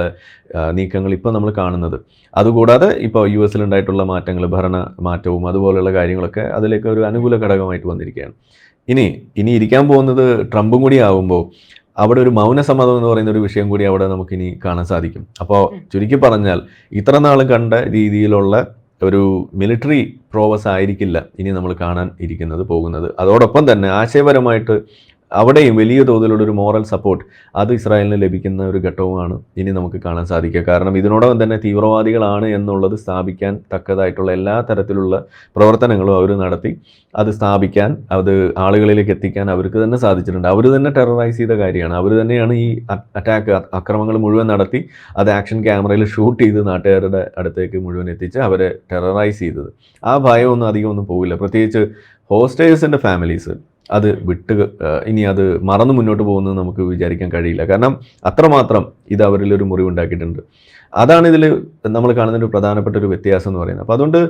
നീക്കങ്ങൾ ഇപ്പോൾ നമ്മൾ കാണുന്നത്. അതുകൂടാതെ ഇപ്പോൾ യു എസിൽ ഉണ്ടായിട്ടുള്ള മാറ്റങ്ങൾ ഭരണ മാറ്റവും അതുപോലെയുള്ള കാര്യങ്ങളൊക്കെ അതിലേക്ക് ഒരു അനുകൂല ഘടകമായിട്ട് വന്നിരിക്കുകയാണ്. ഇനി ഇനി ഇരിക്കാൻ പോകുന്നത് ട്രംപും കൂടി ആകുമ്പോൾ അവിടെ ഒരു മൗനസമ്മതം എന്ന് പറയുന്ന ഒരു വിഷയം കൂടി അവിടെ നമുക്കിനി കാണാൻ സാധിക്കും. അപ്പോൾ ചുരുക്കി പറഞ്ഞാൽ ഇത്ര നാളും കണ്ട രീതിയിലുള്ള ഒരു മിലിറ്ററി പ്രോവസ് ആയിരിക്കില്ല ഇനി നമ്മൾ കാണാൻ ഇരിക്കുന്നത് പോകുന്നത്. അതോടൊപ്പം തന്നെ ആശയപരമായിട്ട് അവിടെയും വലിയ തോതിലുള്ള ഒരു മോറൽ സപ്പോർട്ട് അത് ഇസ്രായേലിന് ലഭിക്കുന്ന ഒരു ഘട്ടവുമാണ് ഇനി നമുക്ക് കാണാൻ സാധിക്കുക. കാരണം ഇതിനോടകം തന്നെ തീവ്രവാദികളാണ് എന്നുള്ളത് സ്ഥാപിക്കാൻ തക്കതായിട്ടുള്ള എല്ലാ തരത്തിലുള്ള പ്രവർത്തനങ്ങളും അവർ നടത്തി. അത് സ്ഥാപിക്കാൻ അത് ആളുകളിലേക്ക് എത്തിക്കാൻ അവർക്ക് തന്നെ സാധിച്ചിട്ടുണ്ട്. അവർ തന്നെ ടെററൈസ് ചെയ്ത കാര്യമാണ്. അവർ തന്നെയാണ് ഈ അറ്റാക്ക് അക്രമങ്ങൾ മുഴുവൻ നടത്തി അത് ആക്ഷൻ ക്യാമറയിൽ ഷൂട്ട് ചെയ്ത് നാട്ടുകാരുടെ അടുത്തേക്ക് മുഴുവൻ എത്തിച്ച് അവരെ ടെററൈസ് ചെയ്തത്. ആ ഭയമൊന്നും അധികമൊന്നും പോകില്ല പ്രത്യേകിച്ച് ഹോസ്റ്റേഴ്സിന്റെ ഫാമിലീസ് അത് വിട്ട് ഇനി അത് മറന്നു മുന്നോട്ട് പോകുന്നത് നമുക്ക് വിചാരിക്കാൻ കഴിയില്ല. കാരണം അത്രമാത്രം ഇത് അവരിൽ ഒരു മുറിവുണ്ടാക്കിയിട്ടുണ്ട്. അതാണ് ഇതിൽ നമ്മൾ കാണുന്ന ഒരു പ്രധാനപ്പെട്ട ഒരു വ്യത്യാസം എന്ന് പറയുന്നത്. അപ്പോൾ അതുകൊണ്ട്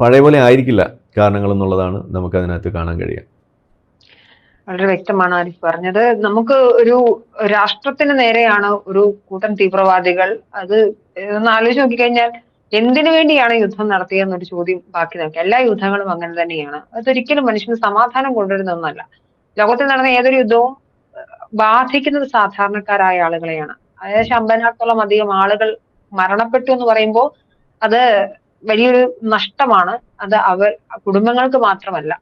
പഴയ പോലെ ആയിരിക്കില്ല കാരണങ്ങൾ എന്നുള്ളതാണ് നമുക്ക് അതിനകത്ത് കാണാൻ കഴിയുക. വളരെ വ്യക്തമാണ് ആരിഫ് പറഞ്ഞത്. നമുക്ക് ഒരു രാഷ്ട്രത്തിന് നേരെയാണ് ഒരു കൂട്ടം തീവ്രവാദികൾ. അത് ഒന്ന് ആലോചിച്ച് നോക്കിക്കഴിഞ്ഞാൽ എന്തിനു വേണ്ടിയാണ് യുദ്ധം നടത്തിയെന്നൊരു ചോദ്യം ബാക്കി നിൽക്കുക എല്ലാ യുദ്ധങ്ങളും അങ്ങനെ തന്നെയാണ്. അതൊരിക്കലും മനുഷ്യന് സമാധാനം കൊണ്ടുവരുന്ന ഒന്നല്ല ലോകത്തിൽ നടന്ന ഏതൊരു യുദ്ധവും ബാധിക്കുന്നത് സാധാരണക്കാരായ ആളുകളെയാണ്. ഏകദേശം അമ്പതിനായിരത്തോളം അധികം ആളുകൾ മരണപ്പെട്ടു എന്ന് പറയുമ്പോൾ അത് വലിയൊരു നഷ്ടമാണ്. അത് അവർ കുടുംബങ്ങൾക്ക് മാത്രമല്ല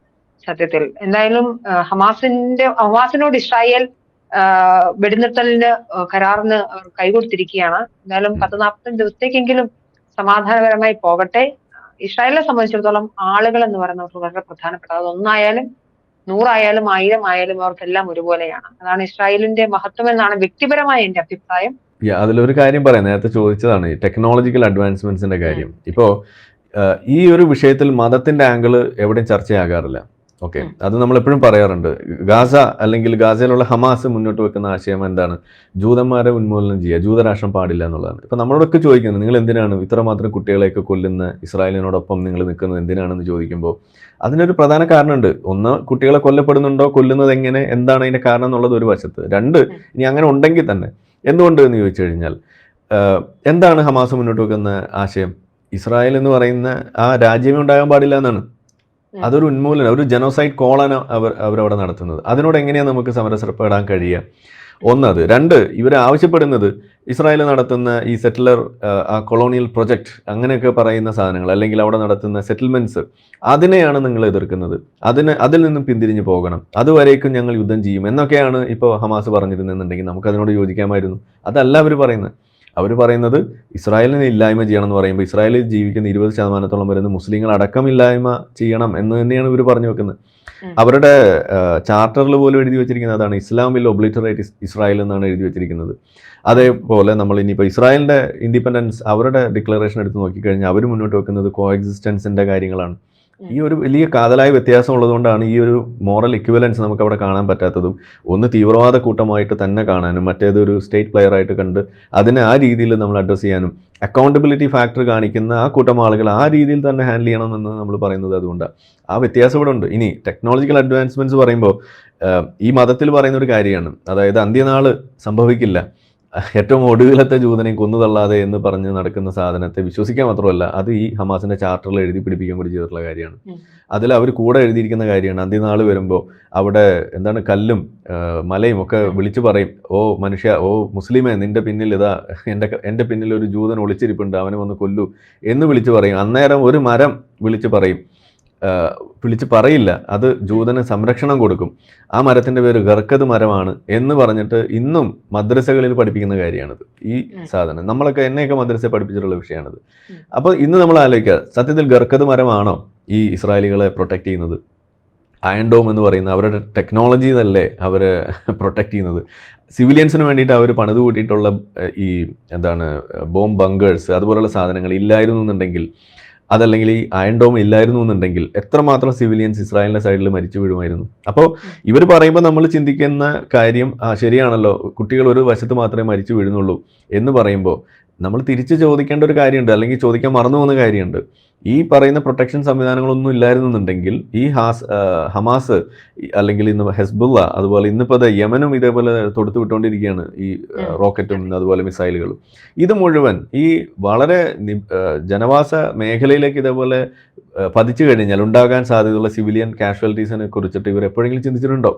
സത്യത്തിൽ. എന്തായാലും ഹമാസിന്റെ ഹമാസിനോട് ഇസ്രായേൽ വെടിനിർത്തലിന് കരാറിന് അവർ കൈകൊടുത്തിരിക്കുകയാണ്. എന്തായാലും പത്ത് നാൽപ്പത്തഞ്ച് ദിവസത്തേക്കെങ്കിലും സമാധാനപരമായി പോകട്ടെ. ഇസ്രായേലിനെ സംബന്ധിച്ചിടത്തോളം ആളുകൾ എന്ന് പറയുന്നത് വളരെ പ്രധാനപ്പെട്ടത്. അതൊന്നായാലും നൂറായാലും ആയിരം ആയാലും അവർക്കെല്ലാം ഒരുപോലെയാണ്. അതാണ് ഇസ്രായേലിന്റെ മഹത്വം എന്നാണ് വ്യക്തിപരമായ എന്റെ അഭിപ്രായം. അതിലൊരു കാര്യം പറയാം. നേരത്തെ ചോദിച്ചതാണ് ഈ ടെക്നോളജിക്കൽ അഡ്വാൻസ്മെന്റ്സിന്റെ കാര്യം. ഇപ്പോ ഈ ഒരു വിഷയത്തിൽ മതത്തിന്റെ ആംഗിൾ എവിടെയും ചർച്ചയാകാറില്ല. ഓക്കെ. അത് നമ്മൾ എപ്പോഴും പറയാറുണ്ട്. ഗാസ അല്ലെങ്കിൽ ഗാസയിലുള്ള ഹമാസ് മുന്നോട്ട് വെക്കുന്ന ആശയം എന്താണ്? ജൂതന്മാരെ ഉന്മൂലനം ചെയ്യുക ജൂതരാഷ്ട്രം പാടില്ല എന്നുള്ളതാണ്. ഇപ്പൊ നമ്മളോടൊക്കെ ചോദിക്കുന്നത് നിങ്ങൾ എന്തിനാണ് ഇത്രമാത്രം കുട്ടികളെയൊക്കെ കൊല്ലുന്ന ഇസ്രായേലിനോടൊപ്പം നിങ്ങൾ നിൽക്കുന്നത്? എന്തിനാണെന്ന് ചോദിക്കുമ്പോൾ? അതിനൊരു പ്രധാന കാരണമുണ്ട്. ഒന്ന് കുട്ടികളെ കൊല്ലപ്പെടുന്നുണ്ടോ? കൊല്ലുന്നത് എങ്ങനെ? എന്താണ് അതിന്റെ കാരണം എന്നുള്ളത് ഒരു വശത്ത്. രണ്ട് ഇനി അങ്ങനെ ഉണ്ടെങ്കിൽ തന്നെ. എന്തുകൊണ്ട് എന്ന് ചോദിച്ചു കഴിഞ്ഞാൽ എന്താണ് ഹമാസ് മുന്നോട്ട് വെക്കുന്ന ആശയം? ഇസ്രായേൽ എന്ന് പറയുന്ന ആ രാജ്യമേ ഉണ്ടാകാൻ പാടില്ല എന്നാണ്. അതൊരു ഉന്മൂലനം ഒരു ജനോസൈഡ് കോളാണ് അവർ അവരവിടെ നടത്തുന്നത്. അതിനോട് എങ്ങനെയാണ് നമുക്ക് സമരസപ്പെടാൻ കഴിയുക? ഒന്നത് രണ്ട് ഇവർ ആവശ്യപ്പെടുന്നത് ഇസ്രായേൽ നടത്തുന്ന ഈ സെറ്റിലർ കൊളോണിയൽ പ്രൊജക്ട് അങ്ങനെയൊക്കെ പറയുന്ന സാധനങ്ങൾ അല്ലെങ്കിൽ അവിടെ നടത്തുന്ന സെറ്റിൽമെന്റ്സ് അതിനെയാണ് നിങ്ങൾ എതിർക്കുന്നത്. അതിന് അതിൽ നിന്നും പിന്തിരിഞ്ഞു പോകണം. അതുവരേക്കും ഞങ്ങൾ യുദ്ധം ചെയ്യും എന്നൊക്കെയാണ് ഇപ്പോൾ ഹമാസ് പറഞ്ഞിരുന്നെന്നുണ്ടെങ്കിൽ നമുക്ക് അതിനോട് യോജിക്കാമായിരുന്നു. അതല്ല അവർ പറയുന്നത്. അവർ പറയുന്നത് ഇസ്രായേലിനെ ഇല്ലായ്മ ചെയ്യണം എന്ന് പറയുമ്പോൾ ഇസ്രായേലിൽ ജീവിക്കുന്ന ഇരുപത് ശതമാനത്തോളം വരുന്ന മുസ്ലിങ്ങൾ അടക്കം ഇല്ലായ്മ ചെയ്യണം എന്ന് തന്നെയാണ് ഇവർ പറഞ്ഞു വെക്കുന്നത്. അവരുടെ ചാർട്ടറിൽ പോലും എഴുതി വെച്ചിരിക്കുന്നത് അതാണ് ഇസ്ലാം വിൽ ഒബ്ലിറ്ററേറ്റ് ഇസ്രായേൽ എന്നാണ് എഴുതി വെച്ചിരിക്കുന്നത്. അതേപോലെ നമ്മൾ ഇനിയിപ്പോൾ ഇസ്രായേലിന്റെ ഇൻഡിപെൻഡൻസ് അവരുടെ ഡിക്ലറേഷൻ എടുത്ത് നോക്കിക്കഴിഞ്ഞാൽ അവർ മുന്നോട്ട് വെക്കുന്നത് കോ എക്സിസ്റ്റൻസിന്റെ കാര്യങ്ങളാണ്. ഈ ഒരു വലിയ കാതലായ വ്യത്യാസം ഉള്ളതുകൊണ്ടാണ് ഈ ഒരു മോറൽ ഇക്വിവലൻസ് നമുക്ക് അവിടെ കാണാൻ പറ്റാത്തതും. ഒന്ന് തീവ്രവാദ കൂട്ടമായിട്ട് തന്നെ കാണാനും മറ്റേതൊരു സ്റ്റേറ്റ് പ്ലെയർ ആയിട്ട് കണ്ട് അതിനെ ആ രീതിയിൽ നമ്മൾ അഡ്രസ്സ് ചെയ്യാനും അക്കൗണ്ടബിലിറ്റി ഫാക്ടർ കാണിക്കുന്ന ആ കൂട്ടം ആളുകൾ ആ രീതിയിൽ തന്നെ ഹാൻഡിൽ ചെയ്യണമെന്ന് നമ്മൾ പറയുന്നത് അതുകൊണ്ടാണ്. ആ വ്യത്യാസം ഇവിടെ ഉണ്ട്. ഇനി ടെക്നോളജിക്കൽ അഡ്വാൻസ്മെന്റ്സ് പറയുമ്പോൾ ഈ മതത്തിൽ പറയുന്ന ഒരു കാര്യമാണ്. അതായത് അന്ത്യനാൾ സംഭവിക്കില്ല. ഏറ്റവും ഒടുവിലത്തെ ജൂതനെ കൊന്നുതള്ളാതെ എന്ന് പറഞ്ഞ് നടക്കുന്ന സാധനത്തെ വിശ്വസിക്കാൻ മാത്രമല്ല അത് ഈ ഹമാസിന്റെ ചാർട്ടറിൽ എഴുതി പിടിപ്പിക്കാൻ കൂടി ചെയ്തിട്ടുള്ള കാര്യമാണ്. അതിൽ അവർ കൂടെ എഴുതിയിരിക്കുന്ന കാര്യമാണ്. അന്ത്യനാൾ വരുമ്പോൾ അവിടെ എന്താണ് കല്ലും മലയും ഒക്കെ വിളിച്ചു പറയും ഓ മനുഷ്യ ഓ മുസ്ലിമേ നിന്റെ പിന്നിൽ ഇതാ എന്റെ എന്റെ പിന്നിൽ ഒരു ജൂതൻ ഒളിച്ചിരിപ്പുണ്ട് അവനെ വന്ന് കൊല്ലു എന്ന് വിളിച്ചു പറയും. അന്നേരം ഒരു മരം വിളിച്ചു പറയും. വിളിച്ച് പറയില്ല. അത് ജൂതന് സംരക്ഷണം കൊടുക്കും. ആ മരത്തിന്റെ പേര് ഗർക്കത് മരമാണ് എന്ന് പറഞ്ഞിട്ട് ഇന്നും മദ്രസകളിൽ പഠിപ്പിക്കുന്ന കാര്യമാണിത്. ഈ. സാധനം. നമ്മളൊക്കെ എന്നെയൊക്കെ മദ്രസ പഠിപ്പിച്ചിട്ടുള്ള വിഷയമാണിത്. അപ്പോൾ ഇന്ന് നമ്മൾ ആലോചിക്കുക സത്യത്തിൽ ഗർക്കത് മരമാണോ ഈ ഇസ്രായേലികളെ പ്രൊട്ടക്ട് ചെയ്യുന്നത്? അയൺഡോം എന്ന് പറയുന്ന അവരുടെ ടെക്നോളജി അല്ലേ അവരെ പ്രൊട്ടക്ട് ചെയ്യുന്നത്? സിവിലിയൻസിന് വേണ്ടിയിട്ട് അവർ പണിത് കൂട്ടിയിട്ടുള്ള ഈ എന്താണ് ബോംബ് ബങ്കേഴ്സ് അതുപോലുള്ള സാധനങ്ങൾ ഇല്ലായിരുന്നു എന്നുണ്ടെങ്കിൽ അതല്ലെങ്കിൽ ഈ അയൺ ഡോം ഇല്ലായിരുന്നു എന്നുണ്ടെങ്കിൽ എത്രമാത്രം സിവിലിയൻസ് ഇസ്രായേലിന്റെ സൈഡിൽ മരിച്ചു വീഴുമായിരുന്നു. അപ്പോൾ ഇവർ പറയുമ്പോൾ നമ്മൾ ചിന്തിക്കുന്ന കാര്യം ശരിയാണല്ലോ. കുട്ടികൾ ഒരു വശത്ത് മാത്രമേ മരിച്ചു വീഴുന്നുള്ളൂ എന്ന് പറയുമ്പോൾ നമ്മൾ തിരിച്ച് ചോദിക്കേണ്ട ഒരു കാര്യമുണ്ട്. അല്ലെങ്കിൽ ചോദിക്കാൻ മറന്നു പോകുന്ന കാര്യമുണ്ട്. ഈ പറയുന്ന പ്രൊട്ടക്ഷൻ സംവിധാനങ്ങളൊന്നും ഇല്ലായിരുന്നുണ്ടെങ്കിൽ ഈ ഹാസ് ഹമാസ് അല്ലെങ്കിൽ ഇന്ന് ഹെസ്ബുള്ള അതുപോലെ ഇന്നിപ്പോൾ യമനും ഇതേപോലെ തൊടുത്തു വിട്ടുകൊണ്ടിരിക്കുകയാണ് ഈ റോക്കറ്റും അതുപോലെ മിസൈലുകളും. ഇത് മുഴുവൻ ഈ വളരെ ജനവാസ മേഖലയിലേക്ക് ഇതേപോലെ പതിച്ചു കഴിഞ്ഞാൽ ഉണ്ടാകാൻ സാധ്യതയുള്ള സിവിലിയൻ കാഷ്വാലിറ്റീസിനെ കുറിച്ചിട്ട് ഇവർ എപ്പോഴെങ്കിലും ചിന്തിച്ചിട്ടുണ്ടോ?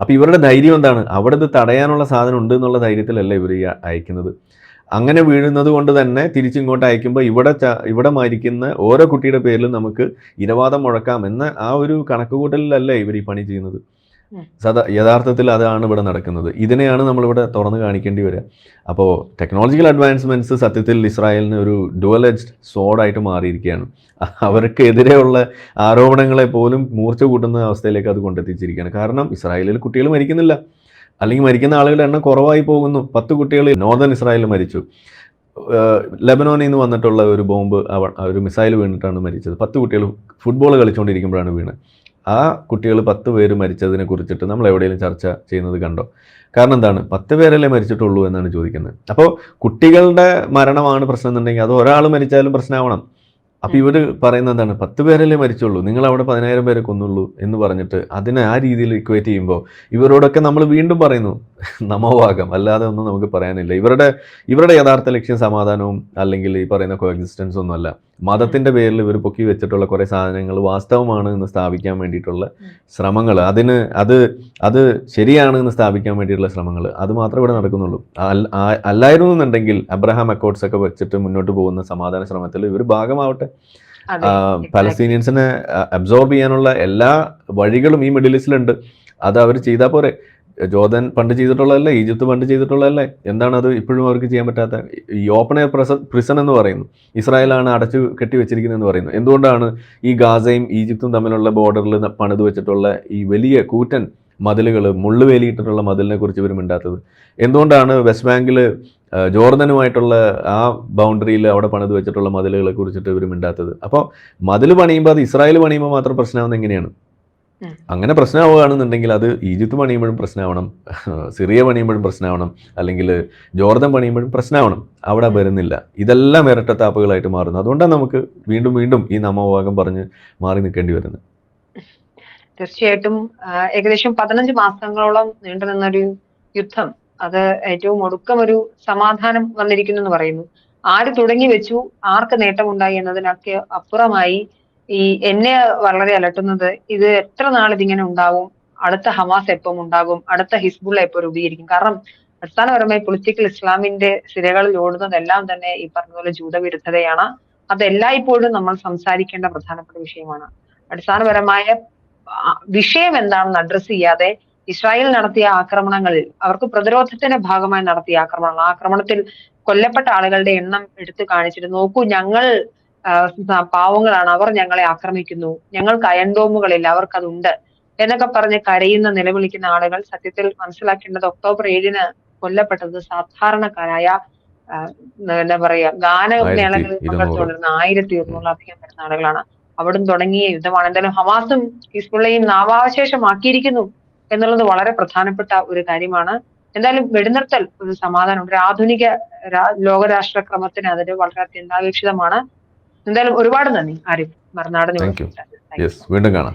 അപ്പോൾ ഇവരുടെ ധൈര്യം എന്താണ്? അവിടെ ഇത് തടയാനുള്ള സാധനം ഉണ്ട് എന്നുള്ള ധൈര്യത്തിലല്ല ഇവർ ഈ അയക്കുന്നത്. അങ്ങനെ വീഴുന്നത് കൊണ്ട് തന്നെ തിരിച്ചിങ്ങോട്ട് അയക്കുമ്പോൾ ഇവിടെ ഇവിടെ മരിക്കുന്ന ഓരോ കുട്ടിയുടെ പേരിലും നമുക്ക് ഇരവാദം മുഴക്കാം എന്ന ആ ഒരു കണക്കുകൂട്ടലിലല്ലേ ഇവർ ഈ പണി ചെയ്യുന്നത്. സദാ യഥാർത്ഥത്തിൽ അതാണ് ഇവിടെ നടക്കുന്നത്. ഇതിനെയാണ് നമ്മളിവിടെ തുറന്ന് കാണിക്കേണ്ടി വരിക. അപ്പോൾ ടെക്നോളജിക്കൽ അഡ്വാൻസ്മെന്റ്സ് സത്യത്തിൽ ഇസ്രായേലിന് ഒരു ഡുവലജ്ഡ് സോഡായിട്ട് മാറിയിരിക്കുകയാണ്. അവർക്കെതിരെയുള്ള ആരോപണങ്ങളെ പോലും മൂർച്ച കൂട്ടുന്ന അവസ്ഥയിലേക്ക് അത് കൊണ്ടെത്തിച്ചിരിക്കുകയാണ്. കാരണം ഇസ്രായേലിൽ കുട്ടികൾ മരിക്കുന്നില്ല. അല്ലെങ്കിൽ മരിക്കുന്ന ആളുകളുടെ എണ്ണം കുറവായി പോകുന്നു. പത്ത് കുട്ടികൾ നോർത്തേൺ ഇസ്രായേലിൽ മരിച്ചു. ലെബനോനിൽ നിന്ന് വന്നിട്ടുള്ള ഒരു ബോംബ് ഒരു മിസൈൽ വീണിട്ടാണ് മരിച്ചത്. പത്ത് കുട്ടികൾ ഫുട്ബോൾ കളിച്ചുകൊണ്ടിരിക്കുമ്പോഴാണ് വീണ്. ആ കുട്ടികൾ പത്ത് പേര് മരിച്ചതിനെ കുറിച്ചിട്ട് നമ്മൾ എവിടെയെങ്കിലും ചർച്ച ചെയ്യുന്നത് കണ്ടോ? കാരണം എന്താണ്? പത്ത് പേരല്ലേ മരിച്ചിട്ടുള്ളൂ എന്നാണ് ചോദിക്കുന്നത്. അപ്പോൾ കുട്ടികളുടെ മരണമാണ് പ്രശ്നം എന്നുണ്ടെങ്കിൽ അത് ഒരാൾ മരിച്ചാലും പ്രശ്നമാവണം. അപ്പൊ ഇവർ പറയുന്നത് എന്താണ്? പത്ത് പേരല്ലേ മരിച്ചുള്ളൂ. നിങ്ങൾ അവിടെ പതിനായിരം പേരെ കൊന്നുള്ളൂ എന്ന് പറഞ്ഞിട്ട് അതിനെ ആ രീതിയിൽ ഇക്വേറ്റ് ചെയ്യുമ്പോൾ ഇവരോടൊക്കെ നമ്മൾ വീണ്ടും പറയുന്നു നമോവാകം. അല്ലാതെ ഒന്നും നമുക്ക് പറയാനില്ല. ഇവരുടെ ഇവരുടെ യഥാർത്ഥ ലക്ഷ്യം സമാധാനവും അല്ലെങ്കിൽ ഈ പറയുന്ന കോ എക്സിസ്റ്റൻസ് ഒന്നുമല്ല മതത്തിന്റെ പേരിൽ ഇവർ പൊക്കി വെച്ചിട്ടുള്ള കുറേ സാധനങ്ങൾ വാസ്തവമാണ് എന്ന് സ്ഥാപിക്കാൻ വേണ്ടിയിട്ടുള്ള ശ്രമങ്ങൾ. അതിന് അത് അത് ശരിയാണ് എന്ന് സ്ഥാപിക്കാൻ വേണ്ടിയിട്ടുള്ള ശ്രമങ്ങൾ. അത് മാത്രമേ ഇവിടെ നടക്കുന്നുള്ളൂ. അല്ലായിരുന്നു എന്നുണ്ടെങ്കിൽ അബ്രഹാം അക്കോർഡ്സ് ഒക്കെ വെച്ചിട്ട് മുന്നോട്ട് പോകുന്ന സമാധാന ശ്രമത്തിൽ ഇവർ ഭാഗമാവട്ടെ. പലസ്തീനിയൻസിനെ അബ്സോർബ് ചെയ്യാനുള്ള എല്ലാ വഴികളും ഈ മിഡിൽ ഈസ്റ്റിലുണ്ട് അത് അവർ ചെയ്താൽ പോരെ. ജോർദൻ പണ്ട് ചെയ്തിട്ടുള്ളതല്ലേ? ഈജിപ്ത് പണ്ട് ചെയ്തിട്ടുള്ളതല്ലേ? എന്താണ് അത് ഇപ്പോഴും അവർക്ക് ചെയ്യാൻ പറ്റാത്ത? ഈ ഓപ്പൺ എയർ പ്രസ പ്രിസൺ എന്ന് പറയുന്നു. ഇസ്രായേലാണ് അടച്ചു കെട്ടി വെച്ചിരിക്കുന്നത് എന്ന് പറയുന്നു. എന്തുകൊണ്ടാണ് ഈ ഗാസയും ഈജിപ്തും തമ്മിലുള്ള ബോർഡറിൽ പണിത് വെച്ചിട്ടുള്ള ഈ വലിയ കൂറ്റൻ മതിലുകൾ മുള്ളുവേലിയിട്ടിട്ടുള്ള മതിലിനെ കുറിച്ച് ഇവർ മിണ്ടാത്തത്? എന്തുകൊണ്ടാണ് വെസ്റ്റ് ബാങ്കിൽ ജോർദനുമായിട്ടുള്ള ആ ബൗണ്ടറിയിൽ അവിടെ പണിത് വെച്ചിട്ടുള്ള മതിലുകളെ കുറിച്ചിട്ട് ഇവർ മിണ്ടാത്തത്? അപ്പോൾ മതിൽ പണിയുമ്പോൾ അത് ഇസ്രായേൽ പണിയുമ്പോൾ മാത്രം പ്രശ്നമാകുന്ന എങ്ങനെയാണ്. അങ്ങനെ പ്രശ്നമാവുകയാണെന്നുണ്ടെങ്കിൽ അത് ഈജിപ്ത് പണിയുമ്പോഴും പ്രശ്നമാവണം സിറിയ പണിയുമ്പോഴും പ്രശ്നമാവണം അല്ലെങ്കിൽ ജോർദൻ പണിയുമ്പോഴും പ്രശ്നമാവണം. അവിടെ. വരുന്നില്ല. ഇതെല്ലാം ഇരട്ടത്താപ്പുകളായിട്ട് മാറുന്നു. അതുകൊണ്ടാണ് നമുക്ക് വീണ്ടും വീണ്ടും ഈ നാമഭാഗം പറഞ്ഞ് മാറി നിൽക്കേണ്ടി വരുന്നത്. തീർച്ചയായിട്ടും ഏകദേശം പതിനഞ്ച് മാസങ്ങളോളം നീണ്ടു നിന്നൊരു യുദ്ധം. അത് ഏറ്റവും ഒടുക്കം ഒരു സമാധാനം വന്നിരിക്കുന്നു എന്ന് പറയുന്നു. ആര് തുടങ്ങി വെച്ചു? ആർക്ക് നേട്ടമുണ്ടായി എന്നതിനൊക്കെ അപ്പുറമായി ഈ എന്നെ വളരെ അലട്ടുന്നത് ഇത് എത്ര നാൾ ഇതിങ്ങനെ ഉണ്ടാവും? അടുത്ത ഹമാസ് എപ്പം ഉണ്ടാകും? അടുത്ത ഹിസ്ബുള്ള എപ്പോൾ രൂപീകരിക്കും? കാരണം അടിസ്ഥാനപരമായി പൊളിറ്റിക്കൽ ഇസ്ലാമിന്റെ സിരകളിൽ ഓടുന്നതെല്ലാം തന്നെ ഈ പറഞ്ഞതുപോലെ പോലെ ജൂതവിരുദ്ധതയാണ്. അതെല്ലായ്പ്പോഴും നമ്മൾ സംസാരിക്കേണ്ട പ്രധാനപ്പെട്ട വിഷയമാണ്. അടിസ്ഥാനപരമായ വിഷയം എന്താണെന്ന് അഡ്രസ് ചെയ്യാതെ ഇസ്രായേൽ നടത്തിയ ആക്രമണങ്ങളിൽ അവർക്ക് പ്രതിരോധത്തിന്റെ ഭാഗമായി നടത്തിയ ആക്രമണങ്ങൾ ആക്രമണത്തിൽ കൊല്ലപ്പെട്ട ആളുകളുടെ എണ്ണം എടുത്തു കാണിച്ചിട്ട് നോക്കൂ ഞങ്ങൾ പാവങ്ങളാണ്. അവർ ഞങ്ങളെ ആക്രമിക്കുന്നു. ഞങ്ങൾക്ക് അയൺ ബോംബുകളില്ല അവർക്കതുണ്ട്. എന്നൊക്കെ പറഞ്ഞ് കരയുന്ന നിലവിളിക്കുന്ന ആളുകൾ സത്യത്തിൽ മനസ്സിലാക്കേണ്ടത് ഒക്ടോബർ ഏഴിന് കൊല്ലപ്പെട്ടത് സാധാരണക്കാരായ എന്താ പറയാ ഗാന മേളകളിൽ. പങ്കെടുത്തുകൊണ്ടിരുന്ന ആയിരത്തി ഇരുന്നൂറിലധികം വരുന്ന ആളുകളാണ്. അവിടും തുടങ്ങിയ യുദ്ധമാണ്. എന്തായാലും ഹമാസും ഹിസ്ബുള്ളയും നാവാവശേഷമാക്കിയിരിക്കുന്നു എന്നുള്ളത് വളരെ പ്രധാനപ്പെട്ട ഒരു കാര്യമാണ്. എന്തായാലും വെടിനിർത്തൽ ഒരു സമാധാനം ഒരു ആധുനിക ലോകരാഷ്ട്ര ലോകരാഷ്ട്രക്രമത്തിന് അതിന് വളരെ അത്യന്താപേക്ഷിതമാണ്. എന്തായാലും ഒരുപാട് നന്ദി ആരിഫ് മറുനാടൻ വീണ്ടും കാണാം.